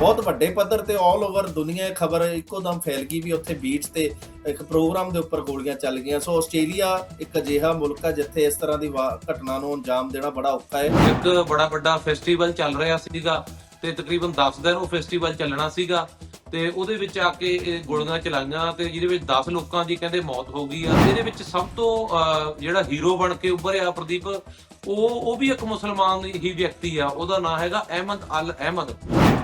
ਬਹੁਤ ਵੱਡੇ ਪੱਧਰ ਤੇ 올 ਓਵਰ ਦੁਨੀਆ ਇਹ ਖਬਰ ਇੱਕੋ ਦਮ ਫੈਲ ਗਈ ਵੀ ਉੱਥੇ ਬੀਚ ਤੇ ਇੱਕ ਪ੍ਰੋਗਰਾਮ ਦੇ ਉੱਪਰ ਗੋਲੀਆਂ ਚੱਲ ਗਈਆਂ। ਸੋ ਆਸਟ੍ਰੇਲੀਆ ਇੱਕ ਅਜਿਹਾ ਮੁਲਕ ਹੈ ਜਿੱਥੇ ਇਸ ਤਰ੍ਹਾਂ ਦੀ ਵਾ- ਘਟਨਾ ਨੂੰ ਅੰਜਾਮ ਦੇਣਾ ਬੜਾ ਔਖਾ ਹੈ। ਇੱਕ ਬੜਾ ਵੱਡਾ ਫੈਸਟੀਵਲ ਚੱਲ ਰਿਹਾ ਸੀਗਾ ਤੇ ਤਕਰੀਬਨ 10 ਦਿਨ ਉਹ ਫੈਸਟੀਵਲ ਚੱਲਣਾ ਸੀਗਾ। ਤੇ ਉਹਦੇ ਵਿੱਚ ਆ ਕੇ ਇਹ ਗੋਲੀਆਂ ਚਲਾਈਆਂ ਤੇ ਜਿਹਦੇ ਵਿੱਚ 10 ਲੋਕਾਂ ਦੀ ਕਹਿੰਦੇ ਮੌਤ ਹੋ ਗਈ ਆ। ਇਹਦੇ ਵਿੱਚ ਸਭ ਤੋਂ ਜਿਹੜਾ ਹੀਰੋ ਬਣ ਕੇ ਉੱਭਰਿਆ ਪ੍ਰਦੀਪ ਉਹ ਉਹ ਵੀ ਇੱਕ ਮੁਸਲਮਾਨ ਹੀ ਵਿਅਕਤੀ ਆ। ਉਹਦਾ ਨਾਮ ਹੈਗਾ ਅਹਿਮਦ ਅਲ ਅਹਿਮਦ।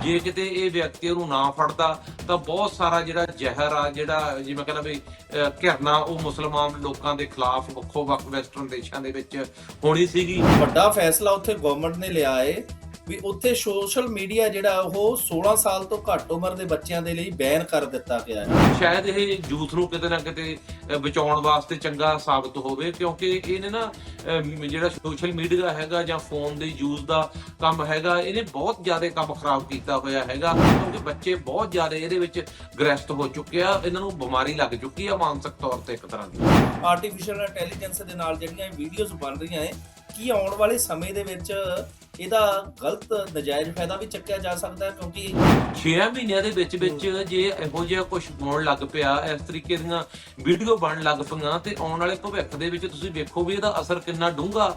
ਜੇ ਕਿਤੇ ਇਹ ਵਿਅਕਤੀ ਉਹਨੂੰ ਨਾ ਫੜਦਾ ਤਾਂ ਬਹੁਤ ਸਾਰਾ ਜਿਹੜਾ ਜ਼ਹਿਰ ਆ ਜਿਹੜਾ ਜਿਵੇਂ ਕਹਿੰਦਾ ਵੀ ਅਹ, ਘਿਰਨਾ ਉਹ ਮੁਸਲਮਾਨ ਲੋਕਾਂ ਦੇ ਖਿਲਾਫ ਵੱਖੋ ਵੱਖ ਵੈਸਟਰਨ ਦੇਸ਼ਾਂ ਦੇ ਵਿੱਚ ਹੋਣੀ ਸੀਗੀ। ਵੱਡਾ ਫੈਸਲਾ ਉੱਥੇ ਗਵਰਨਮੈਂਟ ਨੇ ਲਿਆ ਏ। ਵੀ ਉੱਥੇ ਸੋਸ਼ਲ ਮੀਡੀਆ ਜਿਹੜਾ ਉਹ 16 ਸਾਲ ਤੋਂ ਘੱਟ ਉਮਰ ਦੇ ਬੱਚਿਆਂ ਦੇ ਲਈ ਬੈਨ ਕਰ ਦਿੱਤਾ ਗਿਆ ਹੈ। ਸ਼ਾਇਦ ਇਹ ਯੂਥ ਨੂੰ ਕਿਤੇ ਨਾ ਕਿਤੇ ਬਚਾਉਣ ਵਾਸਤੇ ਚੰਗਾ ਸਾਬਤ ਹੋਵੇ ਕਿਉਂਕਿ ਇਹਨੇ ਨਾ ਜਿਹੜਾ ਸੋਸ਼ਲ ਮੀਡੀਆ ਹੈਗਾ ਜਾਂ ਫੋਨ ਦੇ ਯੂਜ਼ ਦਾ ਕੰਮ ਹੈਗਾ ਇਹਨੇ ਬਹੁਤ ਜ਼ਿਆਦਾ ਕੰਮ ਖਰਾਬ ਕੀਤਾ ਹੋਇਆ ਹੈਗਾ ਕਿਉਂਕਿ ਬੱਚੇ ਬਹੁਤ ਜ਼ਿਆਦਾ ਇਹਦੇ ਵਿੱਚ ਗ੍ਰਸਤ ਹੋ ਚੁੱਕੇ ਆ ਇਹਨਾਂ ਨੂੰ ਬਿਮਾਰੀ ਲੱਗ ਚੁੱਕੀ ਆ ਮਾਨਸਿਕ ਤੌਰ ਤੇ ਇੱਕ ਤਰ੍ਹਾਂ ਦੀ। ਆਰਟੀਫੀਸ਼ੀਅਲ ਇੰਟੈਲੀਜੈਂਸ ਦੇ ਨਾਲ ਜਿਹੜੀਆਂ ਵੀਡੀਓਜ਼ ਬਣ ਰਹੀਆਂ ਹੈ ਕੀ ਆਉਣ ਵਾਲੇ ਸਮੇਂ ਦੇ ਵਿੱਚ ਇਹਦਾ ਗਲਤ ਨਜਾਇਜ਼ ਫਾਇਦਾ ਵੀ ਚੱਕਿਆ ਜਾ ਸਕਦਾ ਹੈ ਕਿਉਂਕਿ 6 ਮਹੀਨਿਆਂ ਦੇ ਵਿੱਚ ਵਿੱਚ ਜੇ ਇਹੋ ਜਿਹਾ ਕੁਝ ਹੋਣ ਲੱਗ ਪਿਆ ਇਸ ਤਰੀਕੇ ਦੀਆਂ ਵੀਡੀਓ ਬਣਨ ਲੱਗ ਪਈਆਂ ਤੇ ਆਉਣ ਵਾਲੇ ਭਵਿੱਖ ਦੇ ਵਿੱਚ ਤੁਸੀਂ ਵੇਖੋ ਵੀ ਇਹਦਾ ਅਸਰ ਕਿੰਨਾ ਡੂੰਘਾ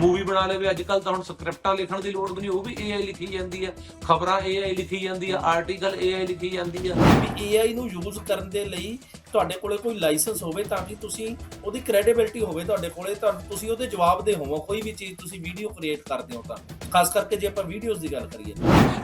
ਮੂਵੀ ਬਣਾ ਲਵੇ। ਅੱਜ ਕੱਲ ਤਾਂ ਹੁਣ ਸਕ੍ਰਿਪਟਾਂ ਲਿਖਣ ਦੀ ਲੋੜ ਵੀ ਨਹੀਂ ਉਹ ਵੀ AI ਲਿਖੀ ਜਾਂਦੀ ਹੈ ਖਬਰਾਂ AI ਲਿਖੀ ਜਾਂਦੀ ਹੈ ਆਰਟੀਕਲ AI ਲਿਖੀ ਜਾਂਦੀ ਹੈ ਵੀ AI ਨੂੰ ਯੂਜ਼ ਕਰਨ ਦੇ ਲਈ ਤੁਹਾਡੇ ਕੋਲੇ ਕੋਈ ਲਾਇਸੈਂਸ ਹੋਵੇ ਤਾਂ ਕਿ ਤੁਸੀਂ ਉਹਦੀ ਕ੍ਰੈਡੀਬਿਲਟੀ ਹੋਵੇ ਤੁਹਾਡੇ ਕੋਲੇ ਤਾਂ ਤੁਸੀਂ ਉਹਦੇ ਜਵਾਬ ਦੇ ਹੋਵੋ ਕੋਈ ਵੀ ਚੀਜ਼ ਤੁਸੀਂ ਵੀਡੀਓ ਕ੍ਰੀਏਟ ਕਰਦੇ ਹੋ ਤਾਂ। ਖਾਸ ਕਰਕੇ ਜੇ ਆਪਾਂ ਵੀਡੀਓਜ਼ ਦੀ ਗੱਲ ਕਰੀਏ।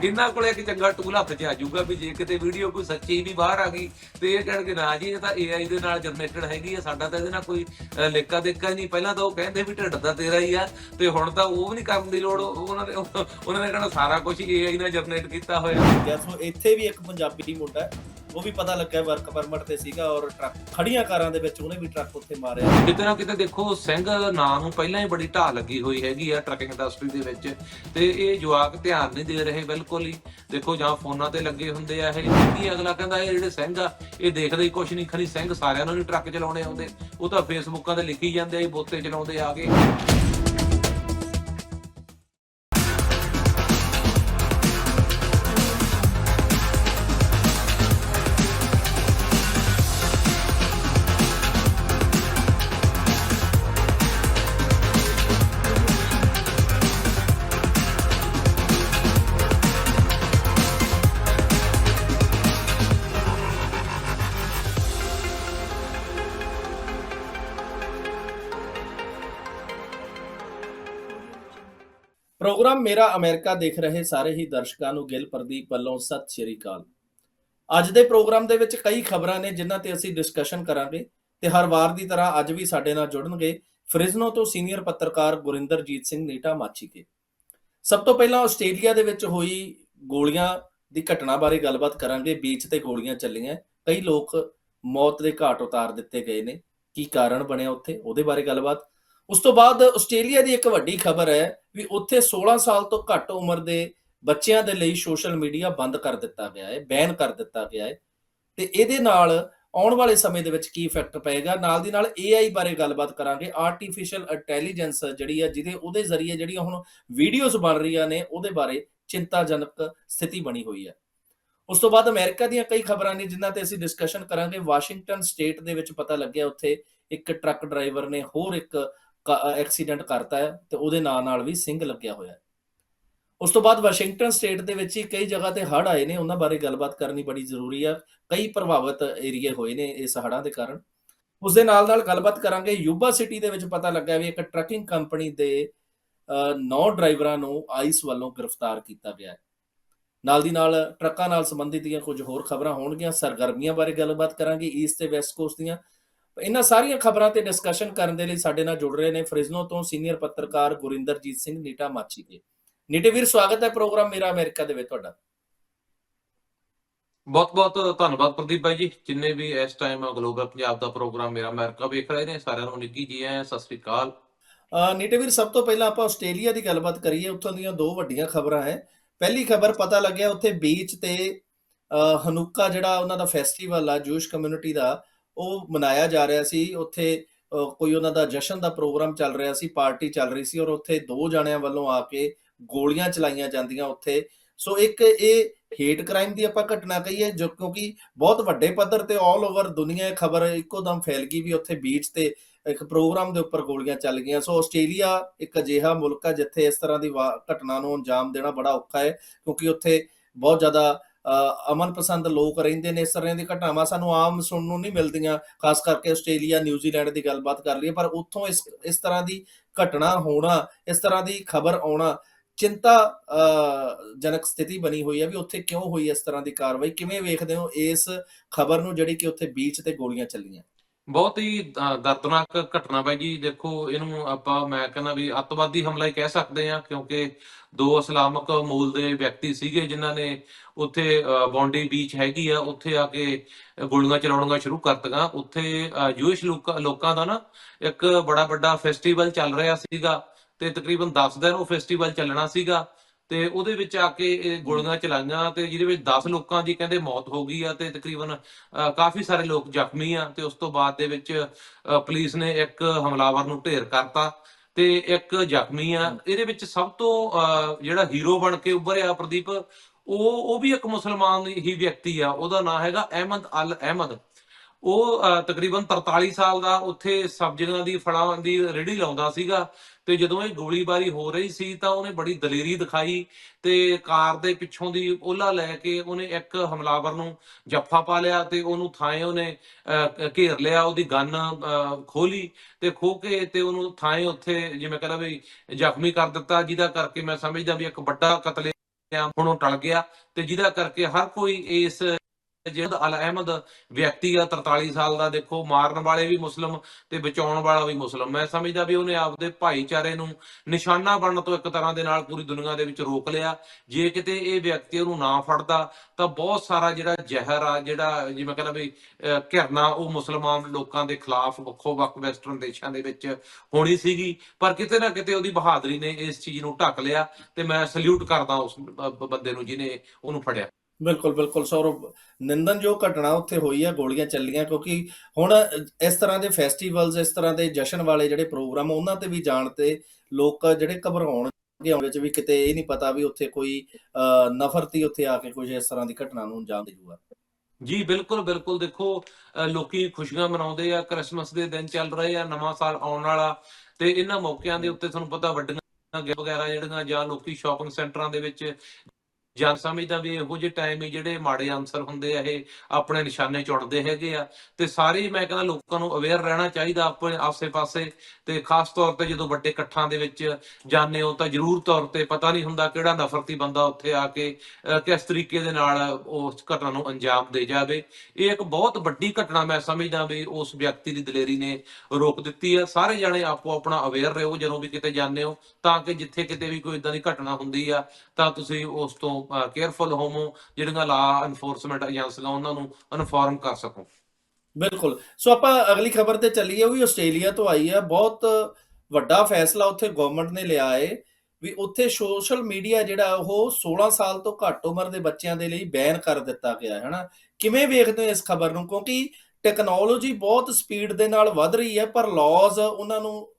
ਇਹਨਾਂ ਕੋਲੇ ਇੱਕ ਚੰਗਾ ਟੂਲ ਹੱਥ 'ਚ ਆ ਜਾਊਗਾ ਵੀ ਜੇ ਕਿਤੇ ਵੀਡੀਓ ਕੋਈ ਸੱਚੀ ਵੀ ਬਾਹਰ ਆ ਗਈ ਤੇ ਇਹ ਕਹਿਣਗੇ ਨਾ ਜੀ ਇਹ ਤਾਂ AI ਦੇ ਨਾਲ ਜਨਰੇਟਡ ਹੈਗੀ ਆ ਸਾਡਾ ਤਾਂ ਇਹਦੇ ਨਾਲ ਕੋਈ ਲੇਖਾ ਦੇਖਾ ਹੀ ਨਹੀਂ। ਪਹਿਲਾਂ ਤਾਂ ਉਹ ਕਹਿੰਦੇ ਵੀ ਢਿੱਡ ਦਾ ਤੇਰਾ ਹੀ ਆ ਤੇ ਹੁਣ ਤਾਂ ਉਹ ਵੀ ਨਹੀਂ ਕਰਨ ਦੀ ਲੋੜ। ਉਹ- ਉਹਨਾਂ ਨੇ ਉਹਨਾਂ ਨੇ ਕਹਿਣਾ ਸਾਰਾ ਕੁਝ AI ਨਾਲ ਜਨਰੇਟ ਕੀਤਾ ਹੋਇਆ। ਸੋ ਇੱਥੇ ਵੀ ਇੱਕ ਪੰਜਾਬੀ ਮੁੰਡਾ ਹੈ, ਉਹ ਵੀ ਪਤਾ ਲੱਗਾ ਵਰਕ ਪਰਮਿਟ ਤੇ ਸੀਗਾ ਔਰ ਟਰੱਕ, ਖੜੀਆਂ ਕਾਰਾਂ ਦੇ ਵਿੱਚ ਉਹਨੇ ਵੀ ਟਰੱਕ ਉੱਥੇ ਮਾਰਿਆ। ਕਿਤੇ ਨਾ ਕਿਤੇ ਦੇਖੋ, ਸਿੰਘ ਨਾਂ ਨੂੰ ਪਹਿਲਾਂ ਹੀ ਬੜੀ ਢਾਹ ਲੱਗੀ ਹੋਈ ਹੈਗੀ ਆ ਟਰੱਕਿੰਗ ਇੰਡਸਟਰੀ ਦੇ ਵਿੱਚ। ਤੇ ਇਹ ਜਵਾਕ ਧਿਆਨ ਨਹੀਂ ਦੇ ਰਹੇ ਬਿਲਕੁਲ ਹੀ। ਦੇਖੋ, ਜਾਂ ਫੋਨਾਂ ਤੇ ਲੱਗੇ ਹੁੰਦੇ ਆ ਇਹ। ਕੀ ਅਗਲਾ ਕਹਿੰਦਾ, ਇਹ ਜਿਹੜੇ ਸਿੰਘ ਆ, ਇਹ ਦੇਖਦੇ ਹੀ ਕੁਛ ਨਹੀਂ। ਖਰੀ ਸਿੰਘ ਸਾਰਿਆਂ ਨੂੰ ਨਹੀਂ ਟਰੱਕ ਚਲਾਉਣੇ ਆਉਂਦੇ। ਉਹ ਤਾਂ ਫੇਸਬੁੱਕਾਂ ਤੇ ਲਿਖੀ ਜਾਂਦੇ ਆ ਬੋਤੇ ਚਲਾਉਂਦੇ ਆ ਕੇ। ਪ੍ਰੋਗਰਾਮ ਮੇਰਾ ਅਮਰੀਕਾ ਦੇਖ ਰਹੇ ਸਾਰੇ ਹੀ ਦਰਸ਼ਕਾਂ ਨੂੰ ਗਿਲ ਪ੍ਰਦੀਪ ਵੱਲੋਂ ਸਤਿ ਸ਼੍ਰੀ ਅਕਾਲ। ਅੱਜ ਦੇ ਪ੍ਰੋਗਰਾਮ ਦੇ ਵਿੱਚ ਕਈ ਖਬਰਾਂ ਨੇ ਜਿਨ੍ਹਾਂ ਤੇ ਅਸੀਂ ਡਿਸਕਸ਼ਨ ਕਰਾਂਗੇ ਤੇ ਹਰ ਵਾਰ ਦੀ ਤਰ੍ਹਾਂ ਅੱਜ ਵੀ ਸਾਡੇ ਨਾਲ ਜੁੜਨਗੇ ਫ੍ਰਿਜ਼ਨੋ ਤੋਂ ਸੀਨੀਅਰ ਪੱਤਰਕਾਰ ਗੁਰਿੰਦਰਜੀਤ ਸਿੰਘ ਨੀਟਾ ਮਾਚੀਕੇ ਸਭ ਤੋਂ ਪਹਿਲਾਂ ਆਸਟ੍ਰੇਲੀਆ ਦੇ ਵਿੱਚ ਹੋਈ ਗੋਲੀਆਂ ਦੀ ਘਟਨਾ ਬਾਰੇ ਗੱਲਬਾਤ ਕਰਾਂਗੇ। ਬੀਚ ਤੇ ਗੋਲੀਆਂ ਚੱਲੀਆਂ। ਕਈ ਲੋਕ ਮੌਤ ਦੇ ਘਾਟ ਉਤਾਰ ਦਿੱਤੇ ਗਏ ਨੇ। ਕੀ ਕਾਰਨ ਬਣਿਆ ਉੱਥੇ? ਉਹਦੇ ਬਾਰੇ ਗੱਲਬਾਤ ਉਸ ਤੋਂ ਬਾਅਦ ਆਸਟ੍ਰੇਲੀਆ ਦੀ ਇੱਕ ਵੱਡੀ ਖਬਰ ਹੈ ਵੀ ਉੱਥੇ 16 ਸਾਲ ਤੋਂ ਘੱਟ ਉਮਰ ਦੇ ਬੱਚਿਆਂ ਦੇ ਲਈ ਸੋਸ਼ਲ ਮੀਡੀਆ ਬੰਦ ਕਰ ਦਿੱਤਾ ਗਿਆ ਹੈ, ਬੈਨ ਕਰ ਦਿੱਤਾ ਗਿਆ ਹੈ। ਤੇ ਇਹਦੇ ਨਾਲ ਆਉਣ ਵਾਲੇ ਸਮੇਂ ਦੇ ਵਿੱਚ ਕੀ ਇਫੈਕਟ ਪਏਗਾ? ਨਾਲ ਦੀ ਨਾਲ AI ਬਾਰੇ ਗੱਲਬਾਤ ਕਰਾਂਗੇ। ਆਰਟੀਫੀਸ਼ੀਅਲ ਇੰਟੈਲੀਜੈਂਸ ਜਿਹੜੀ ਆ, ਜਿਹਦੇ ਉਹਦੇ ਜ਼ਰੀਏ ਜਿਹੜੀਆਂ ਹੁਣ ਵੀਡੀਓਜ਼ ਬਣ ਰਹੀਆਂ ਨੇ, ਉਹਦੇ ਬਾਰੇ ਚਿੰਤਾਜਨਕ ਸਥਿਤੀ ਬਣੀ ਹੋਈ ਹੈ। ਉਸ ਤੋਂ ਬਾਅਦ ਅਮਰੀਕਾ ਦੀਆਂ ਕਈ ਖਬਰਾਂ ਨੇ, ਜਿਨ੍ਹਾਂ ਤੇ ਅਸੀਂ ਡਿਸਕਸ਼ਨ ਕਰਾਂਗੇ। ਵਾਸ਼ਿੰਗਟਨ ਸਟੇਟ ਦੇ ਵਿੱਚ ਪਤਾ ਲੱਗਿਆ ਉੱਥੇ ਇੱਕ ਟਰੱਕ ਡਰਾਈਵਰ ਨੇ ਹੋਰ ਇੱਕ ਐਕਸੀਡੈਂਟ ਕਰਤਾ ਹੈ ਤੇ ਉਹਦੇ ਨਾਲ ਨਾਲ ਵੀ ਸਿੰਘ ਲੱਗਿਆ ਹੋਇਆ ਹੈ। ਉਸ ਤੋਂ ਬਾਅਦ ਵਾਸ਼ਿੰਗਟਨ ਸਟੇਟ ਦੇ ਵਿੱਚ ਹੀ ਕਈ ਜਗ੍ਹਾ ਤੇ ਹੜ੍ਹ ਆਏ ਨੇ, ਉਹਨਾਂ ਬਾਰੇ ਗੱਲਬਾਤ ਕਰਨੀ ਬੜੀ ਜ਼ਰੂਰੀ ਆ। ਕਈ ਪ੍ਰਭਾਵਿਤ ਏਰੀਏ ਹੋਏ ਨੇ ਇਸ ਹੜ੍ਹਾਂ ਦੇ ਕਾਰਨ। ਉਸ ਦੇ ਨਾਲ ਨਾਲ ਗੱਲਬਾਤ ਕਰਾਂਗੇ। ਯੂਬਾ ਸਿਟੀ ਦੇ ਵਿੱਚ ਪਤਾ ਲੱਗਾ ਵੀ ਇੱਕ ਟਰੱਕਿੰਗ ਕੰਪਨੀ ਦੇ 9 ਡਰਾਈਵਰਾਂ ਨੂੰ ਆਈਸ ਵੱਲੋਂ ਗ੍ਰਿਫਤਾਰ ਕੀਤਾ ਗਿਆ ਹੈ। ਨਾਲ ਦੀ ਨਾਲ ਟਰੱਕਾਂ ਨਾਲ ਸੰਬੰਧਿਤ ਦੀਆਂ ਕੁਝ ਹੋਰ ਖਬਰਾਂ ਹੋਣਗੀਆਂ। ਸਰਗਰਮੀਆਂ ਬਾਰੇ ਗੱਲਬਾਤ ਕਰਾਂਗੇ। ਈਸਟ ਤੇ ਵੈਸਟ ਕੋਸਟ ਦੀਆਂ ਇਹਨਾਂ ਸਾਰੀਆਂ ਖਬਰਾਂ ਤੇ ਡਿਸਕਸ਼ਨ ਕਰਨ ਦੇ ਲਈ ਸਾਡੇ ਨਾਲ ਜੁੜ ਰਹੇ ਨੇ ਫ੍ਰਿਜ਼ਨੋ ਤੋਂ ਸੀਨੀਅਰ ਪੱਤਰਕਾਰ ਗੁਰਿੰਦਰਜੀਤ ਸਿੰਘ ਨੀਟਾ ਮਾਚੀ ਕੇ ਨੀਟੇ ਵੀਰ ਸਵਾਗਤ ਹੈ ਪ੍ਰੋਗਰਾਮ ਮੇਰਾ ਅਮਰੀਕਾ ਦੇ ਵਿੱਚ ਤੁਹਾਡਾ। ਬਹੁਤ ਬਹੁਤ ਧੰਨਵਾਦ ਪ੍ਰਦੀਪ ਭਾਈ ਜੀ। ਜਿੰਨੇ ਵੀ ਇਸ ਟਾਈਮ ਗਲੋਬਲ ਪੰਜਾਬ ਦਾ ਪ੍ਰੋਗਰਾਮ ਮੇਰਾ ਅਮਰੀਕਾ ਵੇਖ ਰਹੇ ਨੇ ਸਾਰਿਆਂ ਨੂੰ ਨਿੱਗੀ ਜੀ ਐ ਸਤਿ ਸ੍ਰੀ ਅਕਾਲ। ਨੀਟੇ ਵੀਰ ਸਭ ਤੋਂ ਪਹਿਲਾਂ ਆਪਾਂ ਆਸਟ੍ਰੇਲੀਆ ਦੀ ਗੱਲਬਾਤ ਕਰੀਏ। ਉੱਥੋਂ ਦੀਆਂ ਦੋ ਵੱਡੀਆਂ ਖਬਰਾਂ ਹੈ। ਪਹਿਲੀ ਖਬਰ ਪਤਾ ਲੱਗਿਆ ਉੱਥੇ ਬੀਚ ਤੇ ਹਨੁੱਕਾ ਜਿਹੜਾ ਉਹਨਾਂ ਦਾ ਫੈਸਟੀਵਲ ਆ ਜੂਸ਼ ਕਮਿਊਨਿਟੀ ਦਾ ਉਹ ਮਨਾਇਆ ਜਾ ਰਿਹਾ ਸੀ, ਉੱਥੇ ਕੋਈ ਉਹਨਾਂ ਦਾ ਜਸ਼ਨ ਦਾ ਪ੍ਰੋਗਰਾਮ ਚੱਲ ਰਿਹਾ ਸੀ, ਪਾਰਟੀ ਚੱਲ ਰਹੀ ਸੀ ਔਰ ਉੱਥੇ ਦੋ ਜਣਿਆਂ ਵੱਲੋਂ ਆ ਕੇ ਗੋਲੀਆਂ ਚਲਾਈਆਂ ਜਾਂਦੀਆਂ ਉੱਥੇ। ਸੋ ਇੱਕ ਇਹ ਹੇਟ ਕ੍ਰਾਈਮ ਦੀ ਆਪਾਂ ਘਟਨਾ ਕਹੀਏ ਜੋ ਕਿਉਂਕਿ ਬਹੁਤ ਵੱਡੇ ਪੱਧਰ ਤੇ ਆਲ ਓਵਰ ਦੁਨੀਆ ਇਹ ਖਬਰ ਇੱਕੋ ਦਮ ਫੈਲ ਗਈ ਵੀ ਉੱਥੇ ਬੀਚ ਤੇ ਇੱਕ ਪ੍ਰੋਗਰਾਮ ਦੇ ਉੱਪਰ ਗੋਲੀਆਂ ਚੱਲ ਗਈਆਂ। ਸੋ ਆਸਟ੍ਰੇਲੀਆ ਇੱਕ ਅਜਿਹਾ ਮੁਲਕ ਹੈ ਜਿੱਥੇ ਇਸ ਤਰ੍ਹਾਂ ਦੀ ਵਾ- ਘਟਨਾ ਨੂੰ ਅੰਜਾਮ ਦੇਣਾ ਬੜਾ ਔਖਾ ਹੈ, ਕਿਉਂਕਿ ਉੱਥੇ ਬਹੁਤ ਜ਼ਿਆਦਾ ਅਮਨ ਪਸੰਦ ਲੋਕ ਰਹਿੰਦੇ ਨੇ ਇਸ ਤਰ੍ਹਾਂ ਦੀ ਘਟਨਾਵਾਂ ਸਾਨੂੰ ਆਮ ਸੁਣਨ ਨੂੰ ਨਹੀਂ ਮਿਲਦੀਆਂ ਖਾਸ ਕਰਕੇ ਆਸਟ੍ਰੇਲੀਆ ਨਿਊਜ਼ੀਲੈਂਡ ਦੀ ਗੱਲਬਾਤ ਕਰ ਲਈਏ ਪਰ ਉੱਥੋਂ ਇਸ ਇਸ ਤਰ੍ਹਾਂ ਦੀ ਘਟਨਾ ਹੋਣਾ ਇਸ ਤਰ੍ਹਾਂ ਦੀ ਖਬਰ ਆਉਣਾ ਚਿੰਤਾ ਅ, ਜਨਕ ਸਥਿਤੀ ਬਣੀ ਹੋਈ ਹੈ ਵੀ ਉੱਥੇ ਕਿਉਂ ਹੋਈ ਇਸ ਤਰ੍ਹਾਂ ਦੀ ਕਾਰਵਾਈ ਕਿਵੇਂ ਵੇਖਦੇ ਹੋ ਇਸ ਖਬਰ ਨੂੰ ਜਿਹੜੀ ਕਿ ਉੱਥੇ ਬੀਚ ਤੇ ਗੋਲੀਆਂ ਚੱਲੀਆਂ? ਬਹੁਤ ਹੀ ਅ, ਦਰਦਨਾਕ ਘਟਨਾ ਬਾਈ ਜੀ। ਦੇਖੋ ਇਹਨੂੰ ਆਪਾਂ ਮੈਂ ਕਹਿੰਦਾ ਵੀ ਅੱਤਵਾਦੀ ਹਮਲਾ ਹੀ ਕਹਿ ਸਕਦੇ ਆ ਕਿਉਂਕਿ ਦੋ ਇਸਲਾਮਿਕ ਮੂਲ ਦੇ ਵਿਅਕਤੀ ਸੀਗੇ ਜਿਨ੍ਹਾਂ ਨੇ ਉੱਥੇ ਅ, ਬੌਂਡੀ ਬੀਚ ਹੈਗੀ ਆ ਉੱਥੇ ਆ ਕੇ ਗੋਲੀਆਂ ਚਲਾਉਣੀਆਂ ਸ਼ੁਰੂ ਕਰਤੀਆਂ। ਉੱਥੇ ਯੂਐਸ ਲੋਕਾਂ ਲੋਕਾਂ ਦਾ ਨਾ ਇੱਕ ਬੜਾ ਵੱਡਾ ਫੈਸਟੀਵਲ ਚੱਲ ਰਿਹਾ ਸੀਗਾ ਤੇ ਤਕਰੀਬਨ 10 ਦਿਨ ਉਹ ਫੈਸਟੀਵਲ ਚੱਲਣਾ ਸੀਗਾ। ਤੇ ਉਹਦੇ ਵਿੱਚ ਆ ਕੇ ਇਹ ਗੋਲੀਆਂ ਚਲਾਈਆਂ ਤੇ ਜਿਹਦੇ ਵਿੱਚ 10 ਲੋਕਾਂ ਦੀ ਕਹਿੰਦੇ ਮੌਤ ਹੋ ਗਈ ਆ ਤੇ ਤਕਰੀਬਨ ਕਾਫੀ ਸਾਰੇ ਲੋਕ ਜ਼ਖਮੀ ਆ ਤੇ ਉਸ ਤੋਂ ਬਾਅਦ ਦੇ ਵਿੱਚ ਪੁਲਿਸ ਨੇ ਇੱਕ ਹਮਲਾਵਰ ਨੂੰ ਢੇਰ ਕਰਤਾ ਤੇ ਇੱਕ ਜ਼ਖਮੀ ਆ। ਇਹਦੇ ਵਿੱਚ ਸਭ ਤੋਂ ਜਿਹੜਾ ਹੀਰੋ ਬਣ ਕੇ ਉੱਭਰਿਆ ਪ੍ਰਦੀਪ ਉਹ ਉਹ ਵੀ ਇੱਕ ਮੁਸਲਮਾਨ ਹੀ ਵਿਅਕਤੀ ਆ ਉਹਦਾ ਨਾਮ ਹੈਗਾ ਅਹਿਮਦ ਅਲ ਅਹਿਮਦ। ਉਹ ਤਕਰੀਬਨ 43 ਸਾਲ ਦਾ ਉੱਥੇ ਸਬਜ਼ੀਆਂ ਦੀ ਫਲਾਂ ਦੀ ਰੇਹੜੀ ਲਾਉਂਦਾ ਸੀਗਾ ਤੇ ਜਦੋਂ ਇਹ ਗੋਲੀਬਾਰੀ ਹੋ ਰਹੀ ਸੀ ਤਾਂ ਉਹਨੇ ਬੜੀ ਦਲੇਰੀ ਦਿਖਾਈ ਤੇ ਕਾਰ ਦੇ ਪਿੱਛੋਂ ਦੀ ਓਲਾ ਲੈ ਕੇ ਉਹਨੇ ਇੱਕ ਹਮਲਾਵਰ ਨੂੰ ਜੱਫਾ ਪਾ ਲਿਆ ਤੇ ਉਹਨੂੰ ਥਾਂ ਉਹਨੇ ਘੇਰ ਲਿਆ, ਉਹਦੀ ਗਨ ਖੋਲੀ ਤੇ ਖੋ ਕੇ ਤੇ ਉਹਨੂੰ ਥਾਂ ਉੱਥੇ ਜਿਵੇਂ ਕਹਿੰਦਾ ਵੀ ਜ਼ਖਮੀ ਕਰ ਦਿੱਤਾ, ਜਿਹਦਾ ਕਰਕੇ ਮੈਂ ਸਮਝਦਾ ਵੀ ਇੱਕ ਵੱਡਾ ਕਤਲੇਆਮ ਹੁਣ ਉਹ ਟਲ ਗਿਆ ਤੇ ਜਿਹਦਾ ਕਰਕੇ ਹਰ ਕੋਈ ਇਸ ਜਿਹੜਾ ਅਲ ਅਹਿਮਦ ਵਿਅਕਤੀ ਆ 43 ਸਾਲ ਦਾ ਦੇਖੋ ਮਾਰਨ ਵਾਲੇ ਵੀ ਮੁਸਲਮ ਤੇ ਬਚਾਉਣ ਵਾਲਾ ਵੀ ਮੁਸਲਮ। ਮੈਂ ਸਮਝਦਾ ਵੀ ਉਹਨੇ ਆਪਦੇ ਭਾਈਚਾਰੇ ਨੂੰ ਨਿਸ਼ਾਨਾ ਬਣਨ ਤੋਂ ਇੱਕ ਤਰ੍ਹਾਂ ਦੇ ਨਾਲ ਪੂਰੀ ਦੁਨੀਆ ਦੇ ਵਿੱਚ ਰੋਕ ਲਿਆ। ਜੇ ਕਿਤੇ ਇਹ ਵਿਅਕਤੀ ਉਹਨੂੰ ਨਾ ਫੜਦਾ ਤਾਂ ਬਹੁਤ ਸਾਰਾ ਜਿਹੜਾ ਜ਼ਹਿਰ ਆ ਜਿਹੜਾ ਜਿਵੇਂ ਕਹਿੰਦਾ ਵੀ ਅਹ, ਘਿਰਨਾ ਉਹ ਮੁਸਲਮਾਨ ਲੋਕਾਂ ਦੇ ਖਿਲਾਫ ਵੱਖੋ ਵੱਖ ਵੈਸਟਰਨ ਦੇਸ਼ਾਂ ਦੇ ਵਿੱਚ ਹੋਣੀ ਸੀਗੀ। ਪਰ ਕਿਤੇ ਨਾ ਕਿਤੇ ਉਹਦੀ ਬਹਾਦਰੀ ਨੇ ਇਸ ਚੀਜ਼ ਨੂੰ ਢੱਕ ਲਿਆ ਤੇ ਮੈਂ ਸਲੂਟ ਕਰਦਾ ਉਸ ਬੰਦੇ ਨੂੰ ਜਿਹਨੇ ਉਹਨੂੰ ਫੜਿਆ। ਬਿਲਕੁਲ ਬਿਲਕੁਲ, ਸੌਰਵ। ਨਿੰਦਨਯੋਗ ਘਟਨਾ ਉੱਥੇ ਹੋਈ ਹੈ ਗੋਲੀਆਂ ਚੱਲੀਆਂ, ਕਿਉਂਕਿ ਹੁਣ ਇਸ ਤਰ੍ਹਾਂ ਦੇ ਫੈਸਟੀਵਲਸ ਇਸ ਤਰ੍ਹਾਂ ਦੇ ਜਸ਼ਨ ਵਾਲੇ ਜਿਹੜੇ ਪ੍ਰੋਗਰਾਮ ਉਹਨਾਂ ਤੇ ਵੀ ਜਾਣ ਤੇ ਲੋਕ ਜਿਹੜੇ ਘਬਰਾਉਣਗੇ ਉਹਦੇ ਵਿੱਚ ਵੀ ਕਿਤੇ ਇਹ ਨਹੀਂ ਪਤਾ ਵੀ ਉੱਥੇ ਕੋਈ ਨਫ਼ਰਤੀ ਉੱਥੇ ਆ ਕੇ ਕੁਝ ਇਸ ਤਰ੍ਹਾਂ ਦੀ ਘਟਨਾ ਨੂੰ ਅੰਜਾਮ ਦੇ ਜੂਗਾ। ਜੀ, ਬਿਲਕੁਲ ਬਿਲਕੁਲ। ਦੇਖੋ ਲੋਕੀ ਖੁਸ਼ੀਆਂ ਮਨਾਉਂਦੇ ਆ, ਕ੍ਰਿਸਮਸ ਦੇ ਦਿਨ ਚੱਲ ਰਹੇ ਆ, ਨਵਾਂ ਸਾਲ ਆਉਣ ਵਾਲਾ। ਤੇ ਇਹਨਾਂ ਮੌਕਿਆਂ ਦੇ ਉੱਤੇ ਤੁਹਾਨੂੰ ਪਤਾ ਵੱਡੀਆਂ ਵਗੈਰਾ ਜਿਹੜੀਆਂ ਜਾਂ ਲੋਕੀ ਸ਼ਾਪਿੰਗ ਸੈਂਟਰਾਂ ਦੇ ਵਿੱਚ ਜਾਂ ਸਮਝਦਾ ਵੀ ਇਹੋ ਜਿਹੇ ਟਾਈਮ ਹੀ ਜਿਹੜੇ ਮਾੜੇ ਆਨਸਰ ਹੁੰਦੇ ਆ, ਇਹ ਆਪਣੇ ਨਿਸ਼ਾਨੇ ਚੁਣਦੇ ਹੈਗੇ ਆ। ਤੇ ਸਾਰੇ ਮੈਂ ਕਹਿੰਦਾ ਲੋਕਾਂ ਨੂੰ ਅਵੇਅਰ ਰਹਿਣਾ ਚਾਹੀਦਾ ਆਪਣੇ ਆਸੇ-ਪਾਸੇ ਤੇ ਖਾਸ ਤੌਰ ਤੇ ਜਦੋਂ ਵੱਡੇ ਇਕੱਠਾਂ ਦੇ ਵਿੱਚ ਜਾਂਦੇ ਹੋ ਤਾਂ ਜ਼ਰੂਰ ਤੌਰ ਤੇ ਪਤਾ ਨਹੀਂ ਹੁੰਦਾ ਕਿਹੜਾ ਨਫ਼ਰਤੀ ਬੰਦਾ ਉੱਥੇ ਆ ਕੇ ਕਿਸ ਤਰੀਕੇ ਦੇ ਨਾਲ ਉਸ ਘਟਨਾ ਨੂੰ ਅੰਜਾਮ ਦੇ ਜਾਵੇ। ਇਹ ਇੱਕ ਬਹੁਤ ਵੱਡੀ ਘਟਨਾ ਮੈਂ ਸਮਝਦਾ ਵੀ ਉਸ ਵਿਅਕਤੀ ਦੀ ਦਲੇਰੀ ਨੇ ਰੋਕ ਦਿੱਤੀ ਆ। ਸਾਰੇ ਜਾਣੇ ਆਪੋ ਆਪਣਾ ਅਵੇਅਰ ਰਹੋ ਜਦੋਂ ਵੀ ਕਿਤੇ ਜਾਂਦੇ ਹੋ, ਤਾਂ ਕਿ ਜਿੱਥੇ ਕਿਤੇ ਵੀ ਕੋਈ ਇਦਾਂ ਦੀ ਘਟਨਾ ਹੁੰਦੀ ਆ, ਤਾਂ ਤੁਸੀਂ ਉਸ ਤੋਂ ਕੇਅਰਫੁਲ ਹੋਵੋ, ਜਿਹੜੀਆਂ ਲਾ ਐਨਫੋਰਸਮੈਂਟ ਏਜੰਸੀਆਂ ਉਹਨਾਂ ਨੂੰ ਇਨਫੋਰਮ ਕਰ ਸਕੋ। ਬਿਲਕੁਲ। ਸੋ ਆਪਾਂ ਅਗਲੀ ਖਬਰ ਤੇ ਚੱਲੀਏ, ਉਹ ਵੀ ਆਸਟ੍ਰੇਲੀਆ ਤੋਂ ਆਈ ਹੈ। ਬਹੁਤ ਵੱਡਾ ਫੈਸਲਾ ਉੱਥੇ ਗਵਰਨਮੈਂਟ ਨੇ ਲਿਆ ਹੈ ਵੀ ਉੱਥੇ ਸੋਸ਼ਲ ਮੀਡੀਆ ਜਿਹੜਾ ਉਹ 16 ਸਾਲ ਤੋਂ ਘੱਟ ਉਮਰ ਦੇ ਬੱਚਿਆਂ ਦੇ ਲਈ ਬੈਨ ਕਰ ਦਿੱਤਾ ਗਿਆ ਹੈ, ਹਨਾ? ਕਿਵੇਂ ਵੇਖਦੇ ਹੋ ਇਸ ਖਬਰ ਨੂੰ? ਕਿਉਂਕਿ ਟੈਕਨੋਲੋਜੀ ਬਹੁਤ ਸਪੀਡ ਦੇ ਨਾਲ ਵੱਧ ਰਹੀ ਹੈ, ਪਰ ਲਾਜ਼ ਉਹਨਾਂ ਨੂੰ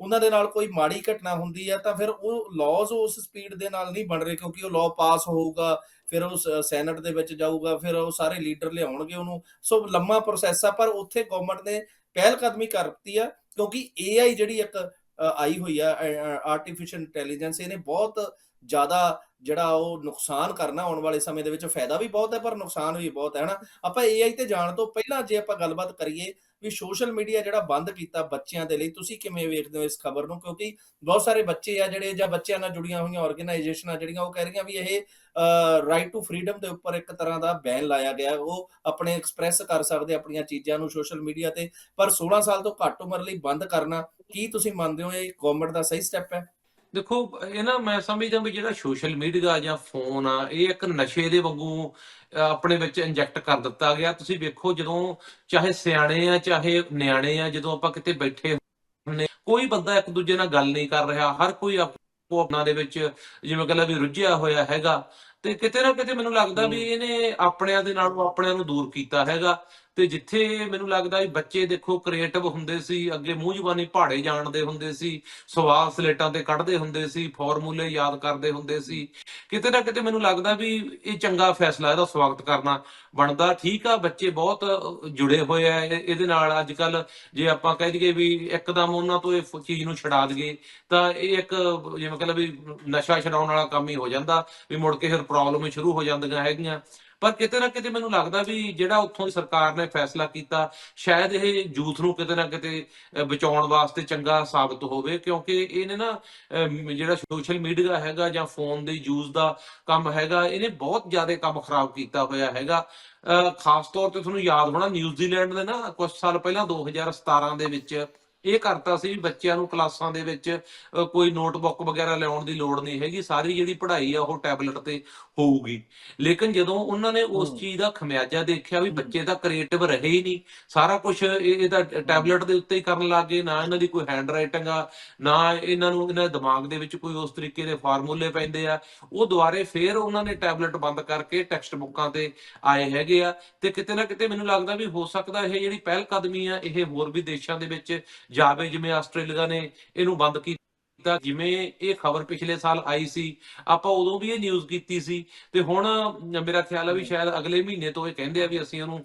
ਉਹਨਾਂ ਦੇ ਨਾਲ ਕੋਈ ਮਾੜੀ ਘਟਨਾ ਹੁੰਦੀ ਹੈ ਤਾਂ ਫਿਰ ਉਹ ਲਾਜ਼ ਉਸ ਸਪੀਡ ਦੇ ਨਾਲ ਨਹੀਂ ਬਣ ਰਹੇ ਕਿਉਂਕਿ ਉਹ ਲਾਅ ਪਾਸ ਹੋਊਗਾ, ਫਿਰ ਉਹ ਸ- ਸੈਨੇਟ ਦੇ ਵਿੱਚ ਜਾਊਗਾ, ਫਿਰ ਉਹ ਸਾਰੇ ਲੀਡਰ ਲਿਆਉਣਗੇ ਉਹਨੂੰ। ਸੋ ਲੰਮਾ ਪ੍ਰੋਸੈਸ ਆ, ਪਰ ਉੱਥੇ ਗਵਰਨਮੈਂਟ ਨੇ ਪਹਿਲ ਕਦਮੀ ਕਰਤੀ ਆ ਕਿਉਂਕਿ AI ਜਿਹੜੀ ਇੱਕ ਆਈ ਹੋਈ ਆ ਆਰਟੀਫੀਸ਼ੀਅਲ ਇੰਟੈਲੀਜੈਂਸ ਇਹਨੇ ਬਹੁਤ ਜ਼ਿਆਦਾ ਜਿਹੜਾ ਉਹ ਨੁਕਸਾਨ ਕਰਨਾ ਆਉਣ ਵਾਲੇ ਸਮੇਂ ਦੇ ਵਿੱਚ, ਫਾਇਦਾ ਵੀ ਬਹੁਤ ਹੈ, ਪਰ ਨੁਕਸਾਨ ਵੀ ਬਹੁਤ ਹੈ, ਹਨਾ? ਆਪਾਂ AI ਤੇ ਜਾਣ ਤੋਂ ਪਹਿਲਾਂ ਜੇ ਆਪਾਂ ਗੱਲਬਾਤ ਕਰੀਏ ਵੀ ਸੋਸ਼ਲ ਮੀਡੀਆ ਜਿਹੜਾ ਬੰਦ ਕੀਤਾ ਬੱਚਿਆਂ ਦੇ ਲਈ, ਤੁਸੀਂ ਕਿਵੇਂ ਵੇਖਦੇ ਹੋ ਇਸ ਖਬਰ ਨੂੰ? ਕਿਉਂਕਿ ਬਹੁਤ ਸਾਰੇ ਬੱਚੇ ਆ ਜਿਹੜੇ ਜਾਂ ਬੱਚਿਆਂ ਨਾਲ ਜੁੜੀਆਂ ਹੋਈਆਂ ਆਰਗੇਨਾਈਜੇਸ਼ਨਾਂ ਜਿਹੜੀਆਂ, ਉਹ ਕਹਿ ਰਹੀਆਂ ਵੀ ਇਹ ਰਾਈਟ ਟੂ ਫਰੀडम ਦੇ ਉੱਪਰ ਇੱਕ ਤਰ੍ਹਾਂ ਦਾ ਬੈਨ ਲਾਇਆ ਗਿਆ। ਉਹ ਆਪਣੇ ਐਕਸਪ੍ਰੈਸ ਕਰ ਸਕਦੇ ਆਪਣੀਆਂ ਚੀਜ਼ਾਂ ਨੂੰ ਸੋਸ਼ਲ ਮੀਡੀਆ ਤੇ। ਪਰ 16 ਸਾਲ ਤੋਂ ਘੱਟ ਉਮਰ ਲਈ ਬੰਦ ਕਰਨਾ, ਕੀ ਤੁਸੀਂ ਮੰਨਦੇ ਹੋ? ਇਹ ਗਵਰਨਮੈਂਟ ਦਾ ਸਹੀ ਸਟੈਪ ਹੈ? ਦੇਖੋ ਇਹ ਨਾ ਮੈਂ ਸਮਝਦਾ ਵੀ ਜਿਹੜਾ ਸੋਸ਼ਲ ਮੀਡੀਆ ਜਾਂ ਫੋਨ ਆ ਇਹ ਇੱਕ ਨਸ਼ੇ ਦੇ ਵਾਂਗੂ ਆਪਣੇ ਵਿੱਚ ਇੰਜੈਕਟ ਕਰ ਦਿੱਤਾ ਗਿਆ। ਤੁਸੀਂ ਵੇਖੋ ਜਦੋਂ ਚਾਹੇ ਸਿਆਣੇ ਆ ਚਾਹੇ ਨਿਆਣੇ ਆ ਜਦੋਂ ਆਪਾਂ ਕਿਤੇ ਬੈਠੇ ਹੁੰਨੇ ਕੋਈ ਬੰਦਾ ਇੱਕ ਦੂਜੇ ਨਾਲ ਗੱਲ ਨਹੀਂ ਕਰ ਰਿਹਾ। ਹਰ ਕੋਈ ਆਪੋ ਆਪਣਾ ਦੇ ਵਿੱਚ ਜਿਵੇਂ ਕਹਿੰਦਾ ਵੀ ਰੁੱਝਿਆ ਹੋਇਆ ਹੈਗਾ। ਤੇ ਕਿਤੇ ਨਾ ਕਿਤੇ ਮੈਨੂੰ ਲੱਗਦਾ ਵੀ। ਇਹਨੇ ਆਪਣਿਆਂ ਦੇ ਨਾਲੋਂ ਆਪਣਿਆਂ ਨੂੰ ਦੂਰ ਕੀਤਾ ਹੈਗਾ। ਤੇ ਜਿੱਥੇ ਮੈਨੂੰ ਲੱਗਦਾ ਵੀ ਬੱਚੇ ਦੇਖੋ ਕ੍ਰੀਏਟਿਵ ਹੁੰਦੇ ਸੀ, ਅੱਗੇ ਮੂੰਹ ਜ਼ੁਬਾਨੀ ਪਹਾੜੇ ਜਾਣਦੇ ਹੁੰਦੇ ਸੀ, ਸਵਾਲ ਸਲੇਟਾਂ ਤੇ ਕੱਢਦੇ ਹੁੰਦੇ ਸੀ, ਫਾਰਮੂਲੇ ਯਾਦ ਕਰਦੇ ਹੁੰਦੇ ਸੀ। ਕਿਤੇ ਨਾ ਕਿਤੇ ਮੈਨੂੰ ਲੱਗਦਾ ਵੀ ਇਹ ਚੰਗਾ ਫੈਸਲਾ, ਇਹਦਾ ਸਵਾਗਤ ਕਰਨਾ ਬਣਦਾ। ਠੀਕ ਆ, ਬੱਚੇ ਬਹੁਤ ਜੁੜੇ ਹੋਏ ਆ ਇਹਦੇ ਨਾਲ ਅੱਜ ਕੱਲ ਜੇ ਆਪਾਂ ਕਹਿ ਦਈਏ ਵੀ ਇੱਕਦਮ ਉਹਨਾਂ ਤੋਂ ਇਹ ਚੀਜ਼ ਨੂੰ ਛਡਾ ਦਈਏ, ਤਾਂ ਇਹ ਇੱਕ, ਜਿਵੇਂ ਕਹਿੰਦਾ ਵੀ ਨਸ਼ਾ ਛਡਾਉਣ ਵਾਲਾ ਕੰਮ ਹੀ ਹੋ ਜਾਂਦਾ, ਵੀ ਮੁੜ ਕੇ ਫਿਰ ਪ੍ਰੋਬਲਮ ਸ਼ੁਰੂ ਹੋ ਜਾਂਦੀਆਂ ਹੈਗੀਆਂ। ਪਰ ਕਿਤੇ ਨਾ ਕਿਤੇ ਮੈਨੂੰ ਲੱਗਦਾ ਵੀ ਜਿਹੜਾ ਉੱਥੋਂ ਦੀ ਸਰਕਾਰ ਨੇ ਫੈਸਲਾ ਕੀਤਾ ਸ਼ਾਇਦ ਇਹ ਯੂਥ ਨੂੰ ਕਿਤੇ ਨਾ ਕਿਤੇ ਬਚਾਉਣ ਵਾਸਤੇ ਚੰਗਾ ਸਾਬਤ ਹੋਵੇ ਕਿਉਂਕਿ ਇਹਨੇ ਨਾ ਜਿਹੜਾ ਸੋਸ਼ਲ ਮੀਡੀਆ ਹੈਗਾ ਜਾਂ ਫੋਨ ਦੇ ਯੂਜ਼ ਦਾ ਕੰਮ ਹੈਗਾ ਇਹਨੇ ਬਹੁਤ ਜ਼ਿਆਦਾ ਕੰਮ ਖਰਾਬ ਕੀਤਾ ਹੋਇਆ ਹੈਗਾ। ਅ, ਖਾਸ ਤੌਰ ਤੇ ਤੁਹਾਨੂੰ ਯਾਦ ਹੋਣਾ ਨਿਊਜ਼ੀਲੈਂਡ ਦੇ ਨਾ ਕੁਝ ਸਾਲ ਪਹਿਲਾਂ 2017 ਦੇ ਵਿੱਚ ਇਹ ਕਰਤਾ ਸੀ ਬੱਚਿਆਂ ਨੂੰ ਕਲਾਸਾਂ ਦੇ ਵਿੱਚ ਕੋਈ ਨੋਟਬੁੱਕ ਵਗੈਰਾ ਲਿਆਉਣ ਦੀ ਲੋੜ ਨਹੀਂ ਹੈਗੀ ਸਾਰੀ ਜਿਹੜੀ ਪੜ੍ਹਾਈ ਆ ਉਹ ਟੈਬਲੇਟ ਤੇ ਹੋਊਗੀ ਲੇਕਿਨ ਜਦੋਂ ਉਹਨਾਂ ਨੇ ਉਸ। ਚੀਜ਼ ਦਾ ਖਮਿਆਜਾ ਦੇਖਿਆ ਵੀ। ਬੱਚੇ ਤਾਂ ਕ੍ਰੀਏਟਿਵ ਰਹੇ ਹੀ ਨਹੀਂ ਸਾਰਾ ਕੁਝ ਇਹਦਾ ਟੈਬਲੇਟ ਦੇ ਉੱਤੇ ਹੀ ਕਰਨ ਲੱਗ ਗਏ ਨਾ ਇਹਨਾਂ ਦੀ ਕੋਈ ਹੈਂਡ ਰਾਈਟਿੰਗ ਆ ਨਾ ਇਹਨਾਂ ਨੂੰ ਇਹਨਾਂ ਦੇ ਦਿਮਾਗ ਦੇ ਵਿੱਚ ਕੋਈ ਉਸ ਤਰੀਕੇ ਦੇ ਫਾਰਮੂਲੇ ਪੈਂਦੇ ਆ ਉਹ ਦੁਬਾਰੇ ਫੇਰ ਉਹਨਾਂ ਨੇ ਟੈਬਲੇਟ ਬੰਦ ਕਰਕੇ ਟੈਕਸਟ ਬੁੱਕਾਂ ਤੇ ਆਏ ਹੈਗੇ ਆ ਤੇ ਕਿਤੇ ਨਾ ਕਿਤੇ ਮੈਨੂੰ ਲੱਗਦਾ ਵੀ ਹੋ ਸਕਦਾ ਇਹ ਜਿਹੜੀ ਪਹਿਲ ਕਦਮੀ ਆ ਇਹ ਹੋਰ ਵੀ ਦੇਸ਼ਾਂ ਦੇ ਵਿੱਚ ਜਾਵੇ ਜਿਵੇਂ ਆਸਟ੍ਰੇਲੀਆ ਨੇ ਇਹਨੂੰ ਬੰਦ ਕੀਤਾ, ਜਿਵੇਂ ਇਹ ਖਬਰ ਪਿਛਲੇ ਸਾਲ ਆਈ ਸੀ, ਆਪਾਂ ਉਦੋਂ ਵੀ ਇਹ ਨਿਊਜ਼ ਕੀਤੀ ਸੀ। ਤੇ ਹੁਣ ਮੇਰਾ ਖਿਆਲ ਹੈ ਵੀ ਸ਼ਾਇਦ ਅਗਲੇ ਮਹੀਨੇ ਤੋਂ ਇਹ ਕਹਿੰਦੇ ਆ ਵੀ ਅਸੀਂ ਉਹਨੂੰ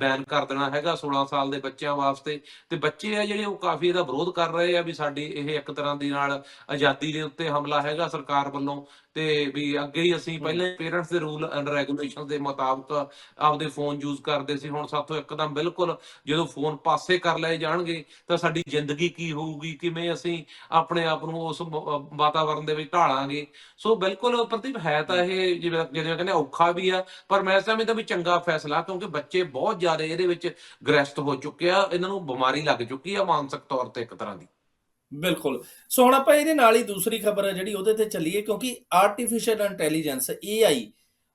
ਬੈਨ ਕਰ ਦੇਣਾ ਹੈਗਾ 16 ਸਾਲ ਦੇ ਬੱਚਿਆਂ ਵਾਸਤੇ। ਤੇ ਬੱਚੇ ਆ ਜਿਹੜੇ ਉਹ ਕਾਫੀ ਇਹਦਾ ਵਿਰੋਧ ਕਰ ਰਹੇ ਆ ਵੀ ਸਾਡੀ ਇਹ ਇੱਕ ਤਰ੍ਹਾਂ ਦੀ ਨਾਲ ਆਜ਼ਾਦੀ ਦੇ ਉੱਤੇ ਹਮਲਾ ਹੈਗਾ ਸਰਕਾਰ ਵੱਲੋਂ। ਤੇ ਵੀ ਅੱਗੇ ਹੀ ਅਸੀਂ ਪਹਿਲਾਂ ਪੇਰੈਂਟਸ ਦੇ ਰੂਲ ਐਂਡ ਰੈਗੂਲੇਸ਼ਨ ਦੇ ਮੁਤਾਬਕ ਆਪਦੇ ਫੋਨ ਯੂਜ਼ ਕਰਦੇ ਸੀ ਹੁਣ ਸਾਥੋਂ ਇੱਕਦਮ ਬਿਲਕੁਲ ਜਦੋਂ ਫੋਨ ਪਾਸੇ ਕਰ ਲਏ ਜਾਣਗੇ ਤਾਂ ਸਾਡੀ ਜ਼ਿੰਦਗੀ ਕੀ ਹੋਊਗੀ ਕਿਵੇਂ ਅਸੀਂ ਆਪਣੇ ਆਪ ਨੂੰ ਉਸ ਵਾਤਾਵਰਣ ਦੇ ਵਿੱਚ ਢਾਲਾਂਗੇ। ਸੋ ਬਿਲਕੁਲ ਪ੍ਰਤੀਪ ਹੈ ਤਾਂ ਇਹ ਜਿਵੇਂ ਜਿਵੇਂ ਕਹਿੰਦੇ ਔਖਾ ਵੀ ਆ ਪਰ ਮੈਂ ਸਮਝਦਾ ਵੀ ਚੰਗਾ ਫੈਸਲਾ ਕਿਉਂਕਿ ਬੱਚੇ ਬਹੁਤ ਜ਼ਿਆਦਾ ਇਹਦੇ ਵਿੱਚ ਗ੍ਰਸਤ ਹੋ ਚੁੱਕੇ ਆ ਇਹਨਾਂ ਨੂੰ ਬਿਮਾਰੀ ਲੱਗ ਚੁੱਕੀ ਆ ਮਾਨਸਿਕ ਤੌਰ ਤੇ ਇੱਕ ਤਰ੍ਹਾਂ ਦੀ। ਬਿਲਕੁਲ। ਸੋ ਹੁਣ ਆਪਾਂ ਇਹਦੇ ਨਾਲ ਹੀ ਦੂਸਰੀ ਖਬਰ ਹੈ ਜਿਹੜੀ ਉਹਦੇ ਤੇ ਚੱਲੀਏ ਕਿਉਂਕਿ ਆਰਟੀਫੀਸ਼ੀਅਲ ਇੰਟੈਲੀਜੈਂਸ AI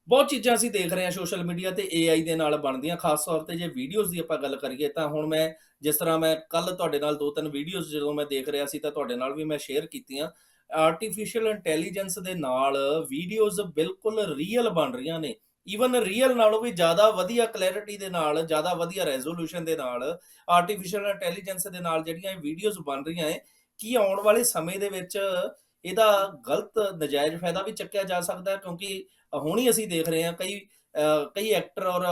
ਬਹੁਤ ਚੀਜ਼ਾਂ ਅਸੀਂ ਦੇਖ ਰਹੇ ਹਾਂ ਸੋਸ਼ਲ ਮੀਡੀਆ ਤੇ AI ਦੇ ਨਾਲ ਬਣਦੀਆਂ। ਖਾਸ ਤੌਰ ਤੇ ਜੇ ਵੀਡੀਓਜ਼ ਦੀ ਆਪਾਂ ਗੱਲ ਕਰੀਏ ਤਾਂ ਹੁਣ ਮੈਂ ਜਿਸ ਤਰ੍ਹਾਂ ਮੈਂ ਕੱਲ ਤੁਹਾਡੇ ਨਾਲ ਦੋ ਤਿੰਨ ਵੀਡੀਓਜ਼ ਜਦੋਂ ਮੈਂ ਦੇਖ ਰਿਹਾ ਸੀ ਤਾਂ ਤੁਹਾਡੇ ਨਾਲ ਵੀ ਮੈਂ ਸ਼ੇਅਰ ਕੀਤੀਆਂ। ਆਰਟੀਫੀਸ਼ੀਅਲ ਇੰਟੈਲੀਜੈਂਸ ਦੇ ਨਾਲ ਵੀਡੀਓਜ਼ ਬਿਲਕੁਲ ਰੀਅਲ ਬਣ ਰਹੀਆਂ ਨੇ। ਈਵਨ ਰੀਅਲ ਨਾਲੋਂ ਵੀ ਜ਼ਿਆਦਾ ਵਧੀਆ ਕਲੈਰਿਟੀ ਦੇ ਨਾਲ, ਜ਼ਿਆਦਾ ਵਧੀਆ ਰੈਜ਼ੋਲੂਸ਼ਨ ਦੇ ਨਾਲ ਆਰਟੀਫੀਸ਼ੀਅਲ ਇੰਟੈਲੀਜੈਂਸ ਦੇ ਨਾਲ ਜਿਹੜੀਆਂ ਇਹ ਵੀਡੀਓਜ਼ ਬਣ ਰਹੀਆਂ ਹੈ ਕੀ ਆਉਣ ਵਾਲੇ ਸਮੇਂ ਦੇ ਵਿੱਚ ਇਹਦਾ ਗਲਤ ਨਜਾਇਜ਼ ਫਾਇਦਾ ਵੀ ਚੱਕਿਆ ਜਾ ਸਕਦਾ ਹੈ? ਕਿਉਂਕਿ ਹੁਣ ਹੀ ਅਸੀਂ ਦੇਖ ਰਹੇ ਹਾਂ ਕਈ ਕਈ ਐਕਟਰ ਔਰ